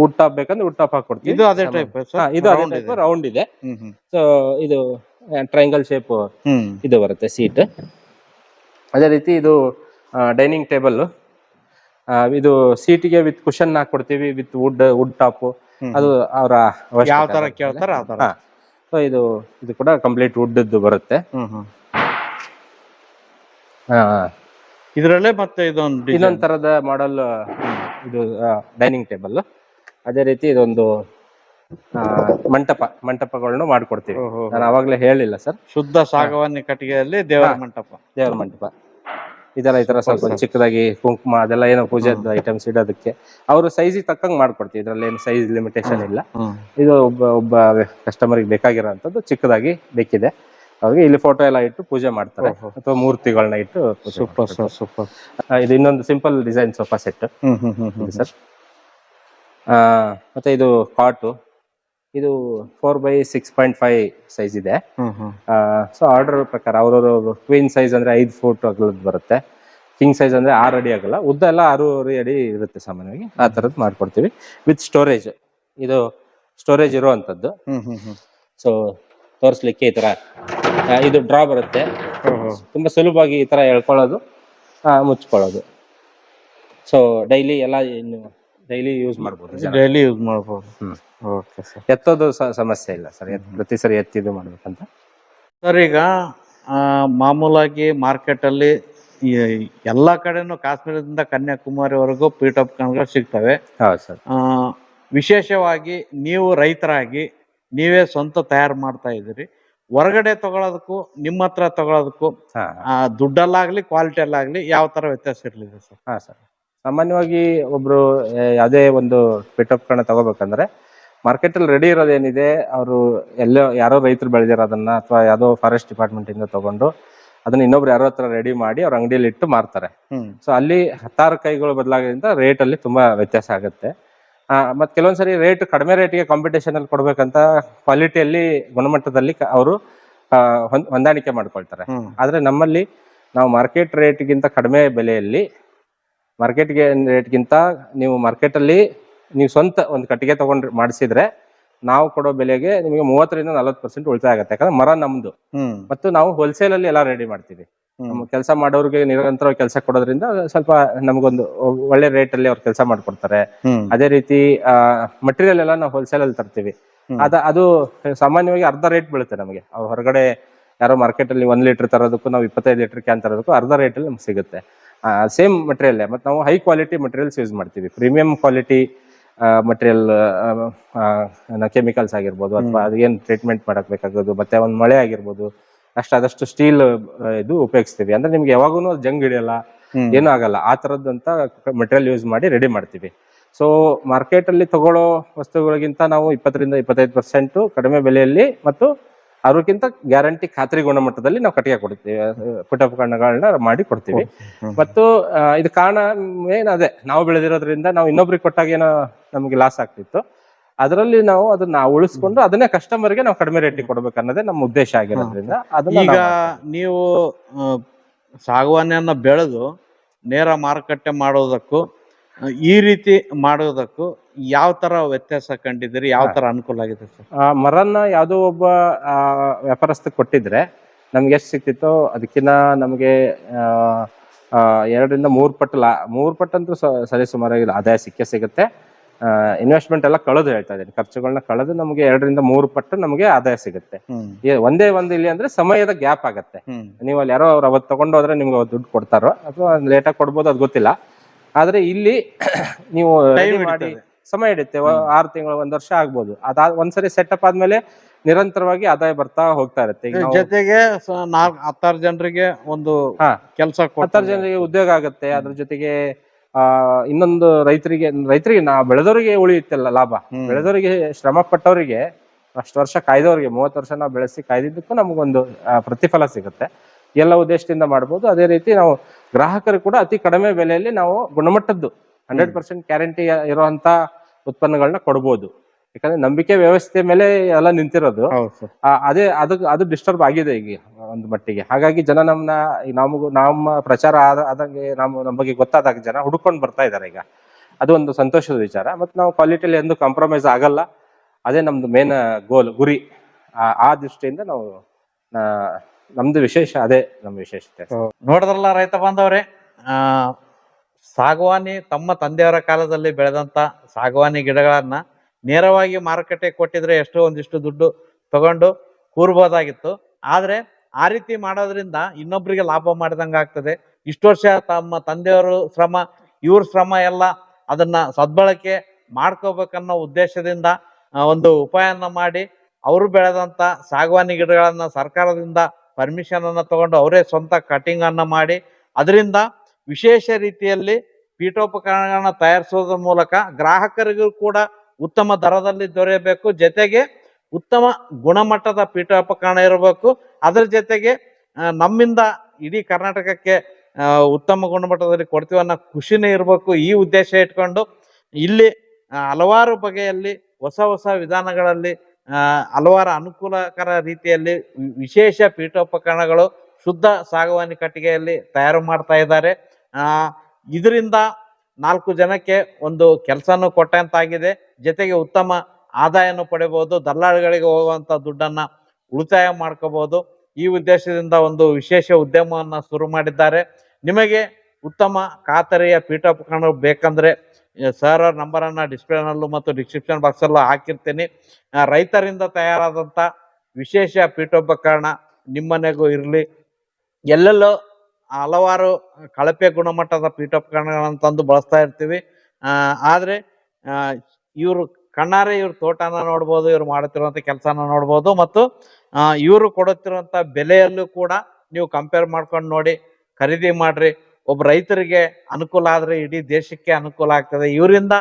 ವುಡ್ ಟಾಪ್ ಬೇಕಂದ್ರೆ ವುಡ್ ಟಾಪ್ ಹಾಕೊಡ್ತೀವಿ.
ಇದು ಅದೇ ಟೈಪ್
ಹಾ, ಇದು ಅದೇ ಟೈಪ್ ರೌಂಡ್ ಇದೆ. ಸೊ ಇದು. ಟ್ರಯಾಂಗಲ್ ಶೇಪ್ ಇದು ಬರುತ್ತೆ ಸೀಟ್ ಅದೇ ರೀತಿ ಇದು ಡೈನಿಂಗ್ ಟೇಬಲ್ ಇದು ಸೀಟಿಗೆ ವಿತ್ ಕುಶನ್ ಹಾಕೊಡ್ತೀವಿ ವಿತ್ ವುಡ್ ವುಡ್ ಟಾಪ್ ಅದು ಅವರ
ಯಾವ ತರ ಕೇಳ್ತಾರ
ಸೊ ಇದು ಇದು ಕೂಡ ಕಂಪ್ಲೀಟ್ ವುಡ್ ಬರುತ್ತೆ.
ಇದ್ರಲ್ಲೇ ಮತ್ತೆ ಇದೊಂದು.
ಇನ್ನೊಂದ್ ತರದ ಮಾಡೆಲ್ ಇದು ಡೈನಿಂಗ್ ಟೇಬಲ್ ಅದೇ ರೀತಿ ಇದೊಂದು ಆ, ಮಂಟಪ ಮಂಟಪಗಳನ್ನು ಮಾಡ್ಕೊಡ್ತೀವಿ. ನಾನು ಅವಾಗ್ಲೇ ಹೇಳಿಲ್ಲ ಸರ್.
ಶುದ್ಧ ಸಾಗವನ್ನ ಕಟ್ಟಿಗೆಯಲ್ಲಿ ದೇವರ ಮಂಟಪ.
ದೇವರ ಮಂಟಪ. ಇದೆಲ್ಲ ಈ ತರ ಸ್ವಲ್ಪ ಚಿಕ್ಕದಾಗಿ ಕುಂಕುಮ ಅದೆಲ್ಲ ಏನೋ ಪೂಜೆದ ಐಟಮ್ಸ್ ಇಡೋದಕ್ಕೆ. ಅವರು ಸೈಜಿಗೆ ತಕ್ಕಂಗೆ ಮಾಡ್ಕೊಡ್ತೀವಿ. ಇದ್ರಲ್ಲಿ ಏನು ಸೈಜ್ ಲಿಮಿಟೇಷನ್ ಇಲ್ಲ. ಇದು ಒಬ್ಬ ಒಬ್ಬ ಕಸ್ಟಮರ್ಗೆ ಬೇಕಾಗಿರೋಂಥದ್ದು ಚಿಕ್ಕದಾಗಿ ಬೇಕಿದೆ. ಅವ್ರಿಗೆ ಇಲ್ಲಿ ಫೋಟೋ ಎಲ್ಲ ಇಟ್ಟು ಪೂಜೆ ಮಾಡ್ತಾರೆ. ಅಥವಾ ಮೂರ್ತಿಗಳನ್ನ ಇಟ್ಟು
ಸೂಪರ್ ಸರ್ ಸೂಪರ್
ಇದು ಇನ್ನೊಂದು simple design sofa set sir. ಮತ್ತೆ ಇದು ಕಾಟು ಇದು four by six point five size ಇದೆ. ಸೊ ಆರ್ಡರ್ ಪ್ರಕಾರ ಅವ್ರವ್ರ ಕ್ವೀನ್ ಸೈಜ್ ಅಂದ್ರೆ ಐದು ಫೂಟ್ ಅಗಲದ್ದು ಬರುತ್ತೆ. ಕಿಂಗ್ ಸೈಜ್ ಅಂದ್ರೆ ಆರು ಅಡಿ ಆಗಲ್ಲ ಉದ್ದ ಎಲ್ಲ ಆರೂವರೆ ಅಡಿ ಇರುತ್ತೆ ಸಾಮಾನ್ಯವಾಗಿ. ಆ ತರದ್ ಮಾಡ್ಕೊಡ್ತೀವಿ. ವಿತ್ ಸ್ಟೋರೇಜ್ ಇದು ಸ್ಟೋರೇಜ್
ಇರುವಂತದ್ದು.
ಸೊ ತೋರಿಸ್ಲಿಕ್ಕೆ ಈ ತರ ಇದು ಡ್ರಾ ಬರುತ್ತೆ. ತುಂಬಾ ಸುಲಭವಾಗಿ ಈ ತರ ಹೇಳ್ಕೊಳ್ಳೋದು ಮುಚ್ಕೊಳ್ಳೋದು. ಸೊ ಡೈಲಿ ಎಲ್ಲ ಇನ್ನು ಡೈಲಿ ಯೂಸ್ ಮಾಡ್ಬೋದು.
ಡೈಲಿ ಯೂಸ್ ಮಾಡ್ಬೋದು. ಓಕೆ ಸರ್
ಎತ್ತೋದು ಸಮಸ್ಯೆ ಇಲ್ಲ ಸರ್. ಪ್ರತಿ ಸರಿ ಎತ್ತಿದ್ದು ಮಾಡ್ಬೇಕಂತ.
ಸರ್ ಈಗ ಮಾಮೂಲಾಗಿ ಮಾರ್ಕೆಟ್ ಅಲ್ಲಿ ಈ ಎಲ್ಲಾ ಕಡೆನೂ ಕಾಶ್ಮೀರದಿಂದ ಕನ್ಯಾಕುಮಾರಿವರೆಗೂ ಪೀಠೋಪಕರಣಗಳು ಸಿಗ್ತವೆ.
ಹೌದು ಸರ್.
ಆ, ವಿಶೇಷವಾಗಿ ನೀವು ರೈತರಾಗಿ ನೀವೇ ಸ್ವಂತ ತಯಾರು ಮಾಡ್ತಾ ಇದ್ದೀರಿ. ಹೊರಗಡೆ ತಗೊಳ್ಳೋದಕ್ಕೂ ನಿಮ್ಮ ಹತ್ರ ತಗೊಳ್ಳೋದಕ್ಕೂ
ದುಡ್ಡಲ್ಲಾಗಲಿ
ಆ, ದುಡ್ಡಲ್ಲಾಗ್ಲಿ ಕ್ವಾಲಿಟಿಯಲ್ಲಾಗ್ಲಿ ಯಾವ ತರ ವ್ಯತ್ಯಾಸ ಇರ್ಲಿದೆ ಸರ್?
ಹಾ ಸರ್. ಸಾಮಾನ್ಯವಾಗಿ ಒಬ್ಬರು ಆ, ಯಾವುದೇ ಒಂದು ಪೀಠೋಪಕರಣ ತಗೋಬೇಕಂದ್ರೆ ಮಾರ್ಕೆಟ್ ಅಲ್ಲಿ ರೆಡಿ ಇರೋದೇನಿದೆ ಅವರು ಎಲ್ಲೋ ಯಾರೋ ರೈತರು ಬೆಳೆದಿರೋದನ್ನ ಅಥವಾ ಯಾವುದೋ ಫಾರೆಸ್ಟ್ ಡಿಪಾರ್ಟ್ಮೆಂಟ್ ಇಂದ ತಗೊಂಡು ಅದನ್ನ ಇನ್ನೊಬ್ರು ಯಾರೋ ಹತ್ರ ರೆಡಿ ಮಾಡಿ ಅವ್ರ ಅಂಗಡಿಯಲ್ಲಿ ಇಟ್ಟು ಮಾರ್ತಾರೆ.
ಹ್ಮ್.
ಸೊ ಅಲ್ಲಿ ಹತ್ತಾರು ಕೈಗಳು ಬದಲಾಗೋದ್ರಿಂದ ರೇಟ್ ಅಲ್ಲಿ ತುಂಬಾ ವ್ಯತ್ಯಾಸ ಆಗುತ್ತೆ. ಆ, ಮತ್ ಕೆಲವೊಂದ್ಸರಿ ರೇಟ್ ಕಡಿಮೆ ರೇಟ್ಗೆ ಕಾಂಪಿಟೇಷನ್ ಅಲ್ಲಿ ಕೊಡ್ಬೇಕಂತ ಕ್ವಾಲಿಟಿಯಲ್ಲಿ ಗುಣಮಟ್ಟದಲ್ಲಿ ಅವರು ಹೊಂದಾಣಿಕೆ ಮಾಡ್ಕೊಳ್ತಾರೆ. ಆದ್ರೆ ನಮ್ಮಲ್ಲಿ ನಾವು ಮಾರ್ಕೆಟ್ ರೇಟ್ಗಿಂತ ಕಡಿಮೆ ಬೆಲೆಯಲ್ಲಿ ಮಾರ್ಕೆಟ್ಗೆ ರೇಟ್ಗಿಂತ ನೀವು ಮಾರ್ಕೆಟಲ್ಲಿ ನೀವು ಸ್ವಂತ ಒಂದು ಕಟ್ಟಿಗೆ ತಗೊಂಡು ಮಾಡಿಸಿದ್ರೆ ನಾವು ಕೊಡೋ ಬೆಲೆಗೆ ನಿಮಗೆ ಮೂವತ್ತರಿಂದ ನಲವತ್ತು ಪರ್ಸೆಂಟ್ ಉಳಿತಾಯ ಆಗುತ್ತೆ. ಯಾಕಂದ್ರೆ ಮರ ನಮ್ದು. ಮತ್ತು ನಾವು ಹೋಲ್ಸೇಲ್ ಅಲ್ಲಿ ಎಲ್ಲ ರೆಡಿ ಮಾಡ್ತೀವಿ. ನಮ್ಮ ಕೆಲಸ ಮಾಡೋರಿಗೆ ನಿರಂತರ ಕೆಲಸ ಕೊಡೋದ್ರಿಂದ ಸ್ವಲ್ಪ ನಮಗೊಂದು ಒಳ್ಳೆ ರೇಟ್ ಅಲ್ಲಿ ಅವ್ರು ಕೆಲಸ ಮಾಡ್ಕೊಡ್ತಾರೆ. ಅದೇ ರೀತಿ ಮಟೀರಿಯಲ್ ಎಲ್ಲ ನಾವು ಹೋಲ್ಸೇಲ್ ಅಲ್ಲಿ ತರ್ತೀವಿ. ಅದ ಅದು ಸಾಮಾನ್ಯವಾಗಿ ಅರ್ಧ ರೇಟ್ ಬೀಳುತ್ತೆ ನಮಗೆ. ಅವ್ರು ಹೊರಗಡೆ ಯಾರೋ ಮಾರ್ಕೆಟ್ ಅಲ್ಲಿ ಒಂದ್ ಲೀಟರ್ ತರೋದಕ್ಕೂ ನಾವು ಇಪ್ಪತ್ತೈದು ಲೀಟರ್ ಕ್ಯಾನ್ ತರೋದಕ್ಕೂ ಅರ್ಧ ರೇಟ್ ಅಲ್ಲಿ ನಮ್ಗೆ ಸಿಗುತ್ತೆ. ಸೇಮ್ ಮಟೀರಿಯಲ್ ಮತ್ತೆ ನಾವು ಹೈ ಕ್ವಾಲಿಟಿ ಮಟೀರಿಯಲ್ಸ್ ಯೂಸ್ ಮಾಡ್ತೀವಿ. ಪ್ರೀಮಿಯಂ ಕ್ವಾಲಿಟಿ ಮಟೀರಿಯಲ್ ಕೆಮಿಕಲ್ಸ್ ಆಗಿರ್ಬೋದು ಅಥವಾ ಅದೇನು ಟ್ರೀಟ್ಮೆಂಟ್ ಮಾಡಕ್ ಬೇಕಾಗೋದು ಮತ್ತೆ ಒಂದ್ ಮಳೆ ಆಗಿರ್ಬೋದು ಅಷ್ಟು ಆದಷ್ಟು ಸ್ಟೀಲ್ ಇದು ಉಪಯೋಗಿಸ್ತೀವಿ. ಅಂದ್ರೆ ನಿಮ್ಗೆ ಯಾವಾಗೂ ಜಂಗ್ ಹಿಡಿಯಲ್ಲ. ಏನೂ ಆಗಲ್ಲ. ಆ ತರದಂತ ಮಟೀರಿಯಲ್ ಯೂಸ್ ಮಾಡಿ ರೆಡಿ ಮಾಡ್ತೀವಿ. ಸೊ ಮಾರ್ಕೆಟ್ ಅಲ್ಲಿ ತಗೊಳ್ಳೋ ವಸ್ತುಗಳಿಗಿಂತ ನಾವು ಇಪ್ಪತ್ತರಿಂದ ಇಪ್ಪತ್ತೈದು ಪರ್ಸೆಂಟ್ ಕಡಿಮೆ ಬೆಲೆಯಲ್ಲಿ ಮತ್ತು ಅದಕ್ಕಿಂತ ಗ್ಯಾರಂಟಿ ಖಾತ್ರಿ ಗುಣಮಟ್ಟದಲ್ಲಿ ನಾವು ಕಟ್ಟಿಗೆ ಕೊಡ್ತೀವಿ. ಪುಟೋಪಕರಣಗಳನ್ನ ಮಾಡಿ ಕೊಡ್ತೀವಿ. ಮತ್ತು ಇದು ಕಾರಣ ಮೇನ್ ಅದೇ. ನಾವು ಬೆಳೆದಿರೋದ್ರಿಂದ ನಾವು ಇನ್ನೊಬ್ರಿಗೆ ಕೊಟ್ಟಾಗ ಏನೋ ನಮಗೆ ಲಾಸ್ ಆಗ್ತಿತ್ತು. ಅದರಲ್ಲಿ ನಾವು ಅದನ್ನ ಉಳಿಸ್ಕೊಂಡು ಅದನ್ನೇ ಕಸ್ಟಮರ್ಗೆ ನಾವು ಕಡಿಮೆ ರೇಟ್ ಕೊಡ್ಬೇಕು ಅನ್ನೋದೇ ನಮ್ಮ ಉದ್ದೇಶ ಆಗಿರೋದ್ರಿಂದ. ಅದನ್ನ
ಈಗ
ನೀವು
ಸಾಗವಾನಿಯನ್ನ ಬೆಳೆದು ನೇರ ಮಾರುಕಟ್ಟೆ ಮಾಡೋದಕ್ಕೂ ಈ ರೀತಿ ಮಾಡೋದಕ್ಕೂ ಯಾವ ತರ ವ್ಯತ್ಯಾಸ ಕಂಡಿದ್ದೀರಿ? ಯಾವ ತರ ಅನುಕೂಲ ಆಗಿದೆ ಸರ್?
ಆ ಮರನ್ನ ಯಾವುದೋ ಒಬ್ಬ ವ್ಯಾಪಾರಸ್ಥ ಕೊಟ್ಟಿದ್ರೆ ನಮ್ಗೆ ಎಷ್ಟು ಸಿಕ್ತಿತ್ತೋ ಅದಕ್ಕಿನ್ನ ನಮಗೆ ಎರಡರಿಂದ ಮೂರು ಪಟ್ಟು ಲಾ ಮೂರು ಪಟ್ಟು ಅಂತೂ ಸರಿ ಸುಮಾರಾಗಿ ಆದಾಯ ಸಿಕ್ಕೇ ಸಿಗುತ್ತೆ. ಇನ್ವೆಸ್ಟ್ಮೆಂಟ್ ಎಲ್ಲ ಕಳೆದು ಹೇಳ್ತಾ ಇದ್ದೀನಿ. ಖರ್ಚುಗಳನ್ನ ಕಳೆದು ನಮಗೆ ಎರಡರಿಂದ ಮೂರು ಪಟ್ಟು ನಮಗೆ ಆದಾಯ ಸಿಗುತ್ತೆ. ಒಂದೇ ಒಂದು ಇಲ್ಲಿ ಅಂದ್ರೆ ಸಮಯದ ಗ್ಯಾಪ್ ಆಗತ್ತೆ. ನೀವು ಅಲ್ಲಿ ಯಾರೋ ಅವ್ರು ಅವತ್ತು ತಗೊಂಡು ಹೋದ್ರೆ ನಿಮ್ಗೆ ಅವತ್ತು ದುಡ್ಡು ಕೊಡ್ತಾರೋ ಅಥವಾ ಲೇಟಾಗಿ ಕೊಡ್ಬೋದು ಅದು ಗೊತ್ತಿಲ್ಲ. ಆದ್ರೆ ಇಲ್ಲಿ ನೀವು ready ಮಾಡಿ. ಸಮಯ ಹಿಡಿಯುತ್ತೆ. ಆರು ತಿಂಗಳು ಒಂದ್ ವರ್ಷ ಆಗ್ಬೋದು. ಅದಾದ ಒಂದ್ಸರಿ ಅಪ್ ಆದ್ಮೇಲೆ ನಿರಂತರವಾಗಿ ಆದಾಯ ಬರ್ತಾ ಹೋಗ್ತಾ ಇರುತ್ತೆ. ಈಗ ನಾವು
ಜೊತೆಗೆ ಸ- ನಾಲ್ಕು ಹತ್ತಾರು ಜನರಿಗೆ ಒಂದು
ಹಾ.
ಕೆಲಸ
ಹತ್ತಾರು ಜನರಿಗೆ ಉದ್ಯೋಗ ಆಗುತ್ತೆ. ಅದ್ರ ಜೊತೆಗೆ ಆ ಇನ್ನೊಂದು ರೈತರಿಗೆ ರೈತರಿಗೆ ನಾ ಬೆಳೆದವರಿಗೆ ಉಳಿಯುತ್ತಲ್ಲ ಲಾಭ. ಬೆಳೆದವರಿಗೆ ಶ್ರಮ ಪಟ್ಟವರಿಗೆ ಅಷ್ಟು ವರ್ಷ ಕಾಯ್ದವರಿಗೆ ಮೂವತ್ತು ವರ್ಷ ನಾವು ಬೆಳೆಸಿ ಕಾಯ್ದಿದ್ದಕ್ಕೂ ನಮಗೊಂದು ಪ್ರತಿಫಲ ಸಿಗುತ್ತೆ. ಎಲ್ಲ ಉದ್ದೇಶದಿಂದ ಮಾಡ್ಬೋದು. ಅದೇ ರೀತಿ ನಾವು ಗ್ರಾಹಕರು ಕೂಡ ಅತಿ ಕಡಿಮೆ ಬೆಲೆಯಲ್ಲಿ ನಾವು ಗುಣಮಟ್ಟದ್ದು ಹಂಡ್ರೆಡ್ ಪರ್ಸೆಂಟ್ ಗ್ಯಾರಂಟಿ ಇರುವಂತ ಉತ್ಪನ್ನಗಳನ್ನ ಕೊಡ್ಬೋದು. ಯಾಕಂದ್ರೆ ನಂಬಿಕೆ ವ್ಯವಸ್ಥೆ ಮೇಲೆ ಎಲ್ಲ ನಿಂತಿರೋದು. ಅದೇ ಅದು ಅದು ಡಿಸ್ಟರ್ಬ್ ಆಗಿದೆ ಈಗ. ಒಂದು ಮಟ್ಟಿಗೆ. ಹಾಗಾಗಿ ಜನ ನಮ್ಮನ್ನ ನಮಗೂ ನಮ್ಮ ಪ್ರಚಾರ ಆದ ಆದಂಗೆ ನಮ್ಮ ನಮ್ಮ ಬಗ್ಗೆ ಗೊತ್ತಾದಾಗ ಜನ ಹುಡ್ಕೊಂಡು ಬರ್ತಾ ಇದ್ದಾರೆ ಈಗ. ಅದು ಒಂದು ಸಂತೋಷದ ವಿಚಾರ. ಮತ್ತು ನಾವು ಕ್ವಾಲಿಟಿಯಲ್ಲಿ ಎಂದು ಕಾಂಪ್ರಮೈಸ್ ಆಗಲ್ಲ. ಅದೇ ನಮ್ಮದು ಮೇನ್ ಗೋಲ್ ಗುರಿ. ಆ- ದೃಷ್ಟಿಯಿಂದ ನಾವು ನಮ್ಮದು ವಿಶೇಷ, ಅದೇ ನಮ್ಮ ವಿಶೇಷತೆ
ನೋಡಿದ್ರಲ್ಲ ರೈತ ಬಾಂಧವ್ರೆ ಸಾಗವಾನಿ ತಮ್ಮ ತಂದೆಯವರ ಕಾಲದಲ್ಲಿ ಬೆಳೆದಂತ ಸಾಗವಾನಿ ಗಿಡಗಳನ್ನ ನೇರವಾಗಿ ಮಾರುಕಟ್ಟೆ ಕೊಟ್ಟಿದ್ರೆ ಎಷ್ಟೋ ಒಂದಿಷ್ಟು ದುಡ್ಡು ತಗೊಂಡು ಕೂರ್ಬೋದಾಗಿತ್ತು. ಆದ್ರೆ ಆ ರೀತಿ ಮಾಡೋದ್ರಿಂದ ಇನ್ನೊಬ್ಬರಿಗೆ ಲಾಭ ಮಾಡಿದಂಗೆ ಆಗ್ತದೆ. ಇಷ್ಟು ವರ್ಷ ತಮ್ಮ ತಂದೆಯವರು ಶ್ರಮ, ಇವ್ರ ಶ್ರಮ ಎಲ್ಲ ಅದನ್ನ ಸದ್ಬಳಕೆ ಮಾಡ್ಕೋಬೇಕನ್ನೋ ಉದ್ದೇಶದಿಂದ ಒಂದು ಉಪಾಯನ ಮಾಡಿ ಅವರು ಬೆಳೆದಂಥ ಸಾಗವಾನಿ ಗಿಡಗಳನ್ನು ಸರ್ಕಾರದಿಂದ ಪರ್ಮಿಷನ್ ಅನ್ನ ತಗೊಂಡು ಅವರೇ ಸ್ವಂತ ಕಟಿಂಗ್ ಅನ್ನ ಮಾಡಿ ಅದರಿಂದ ವಿಶೇಷ ರೀತಿಯಲ್ಲಿ ಪೀಠೋಪಕರಣಗಳನ್ನ ತಯಾರಿಸೋದ್ರ ಮೂಲಕ ಗ್ರಾಹಕರಿಗೂ ಕೂಡ ಉತ್ತಮ ದರದಲ್ಲಿ ದೊರೆಯಬೇಕು. ಜೊತೆಗೆ ಉತ್ತಮ ಗುಣಮಟ್ಟದ ಪೀಠೋಪಕರಣ ಇರಬೇಕು. ಅದರ ಜೊತೆಗೆ ನಮ್ಮಿಂದ ಇಡೀ ಕರ್ನಾಟಕಕ್ಕೆ ಉತ್ತಮ ಗುಣಮಟ್ಟದಲ್ಲಿ ಕೊಡ್ತೀವಿ ಅನ್ನೋ ಖುಷಿನೇ ಇರಬೇಕು. ಈ ಉದ್ದೇಶ ಇಟ್ಕೊಂಡು ಇಲ್ಲಿ ಹಲವಾರು ಬಗೆಯಲ್ಲಿ ಹೊಸ ಹೊಸ ವಿಧಾನಗಳಲ್ಲಿ ಹಲವಾರು ಅನುಕೂಲಕರ ರೀತಿಯಲ್ಲಿ ವಿಶೇಷ ಪೀಠೋಪಕರಣಗಳು ಶುದ್ಧ ಸಾಗವಾನಿ ಕಟ್ಟಿಗೆಯಲ್ಲಿ ತಯಾರು ಮಾಡ್ತಾ ಇದ್ದಾರೆ. ಇದರಿಂದ ನಾಲ್ಕು ಜನಕ್ಕೆ ಒಂದು ಕೆಲಸನೂ ಕೊಟ್ಟಂತಾಗಿದೆ. ಜೊತೆಗೆ ಉತ್ತಮ ಆದಾಯನೂ ಪಡೆಯಬಹುದು ದಲ್ಲಾಳಿಗಳಿಗೆ ಹೋಗುವಂತ ದುಡ್ಡನ್ನ ಉಳಿತಾಯ ಮಾಡ್ಕೋಬಹುದು ಈ ಉದ್ದೇಶದಿಂದ ಒಂದು ವಿಶೇಷ ಉದ್ಯಮವನ್ನ ಶುರು ಮಾಡಿದ್ದಾರೆ. ನಿಮಗೆ ಉತ್ತಮ ಖಾತರಿಯ ಪೀಠೋಪಕರಣ ಬೇಕಂದ್ರೆ ಸರ್ ಅವ್ರ ನಂಬರನ್ನ ಡಿಸ್ಪ್ಲೇನಲ್ಲೂ ಮತ್ತು ಡಿಸ್ಕ್ರಿಪ್ಷನ್ ಬಾಕ್ಸಲ್ಲೂ ಹಾಕಿರ್ತೀನಿ. ರೈತರಿಂದ ತಯಾರಾದಂಥ ವಿಶೇಷ ಪೀಠೋಪಕರಣ ನಿಮ್ಮನೆಗೂ ಇರಲಿ. ಎಲ್ಲೆಲ್ಲೋ ಹಲವಾರು ಕಳಪೆ ಗುಣಮಟ್ಟದ ಪೀಠೋಪಕರಣಗಳನ್ನು ತಂದು ಬಳಸ್ತಾ ಇರ್ತೀವಿ. ಆದರೆ ಆದ್ರೆ ಇವರು ಕಣ್ಣಾರೆ ಇವ್ರ ತೋಟನ ನೋಡ್ಬೋದು, ಇವ್ರು ಮಾಡುತ್ತಿರುವಂತ ಕೆಲಸನ ನೋಡ್ಬೋದು ಮತ್ತು ಇವರು ಕೊಡುತ್ತಿರುವಂತ ಬೆಲೆಯಲ್ಲೂ ಕೂಡ ನೀವು ಕಂಪೇರ್ ಮಾಡ್ಕೊಂಡು ನೋಡಿ ಖರೀದಿ ಮಾಡ್ರಿ. ಒಬ್ಬ ರೈತರಿಗೆ ಅನುಕೂಲ ಆದರೆ ಇಡೀ ದೇಶಕ್ಕೆ ಅನುಕೂಲ ಆಗ್ತದೆ. ಇವರಿಂದ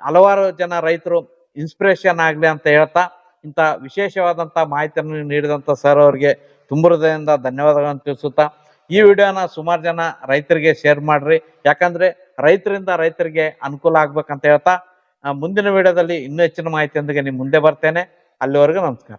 ಹಲವಾರು ಜನ ರೈತರು ಇನ್ಸ್ಪಿರೇಷನ್ ಆಗಲಿ ಅಂತ ಹೇಳ್ತಾ ಇಂಥ ವಿಶೇಷವಾದಂತ ಮಾಹಿತಿಯನ್ನು ನೀಡಿದಂತ ಸರ್ ಅವರಿಗೆ ತುಂಬ ಹೃದಯದಿಂದ ಧನ್ಯವಾದಗಳನ್ನು ತಿಳಿಸುತ್ತಾ, ಈ ವಿಡಿಯೋನ ಸುಮಾರು ಜನ ರೈತರಿಗೆ ಶೇರ್ ಮಾಡ್ರಿ. ಯಾಕಂದ್ರೆ ರೈತರಿಂದ ರೈತರಿಗೆ ಅನುಕೂಲ ಆಗ್ಬೇಕಂತ ಹೇಳ್ತಾ ಮುಂದಿನ ವಿಡಿಯೋದಲ್ಲಿ ಇನ್ನೂ ಹೆಚ್ಚಿನ ಮಾಹಿತಿಯೊಂದಿಗೆ ನಿಮ್ಮ ಮುಂದೆ ಬರ್ತೇನೆ. ಅಲ್ಲಿವರೆಗೂ ನಮಸ್ಕಾರ.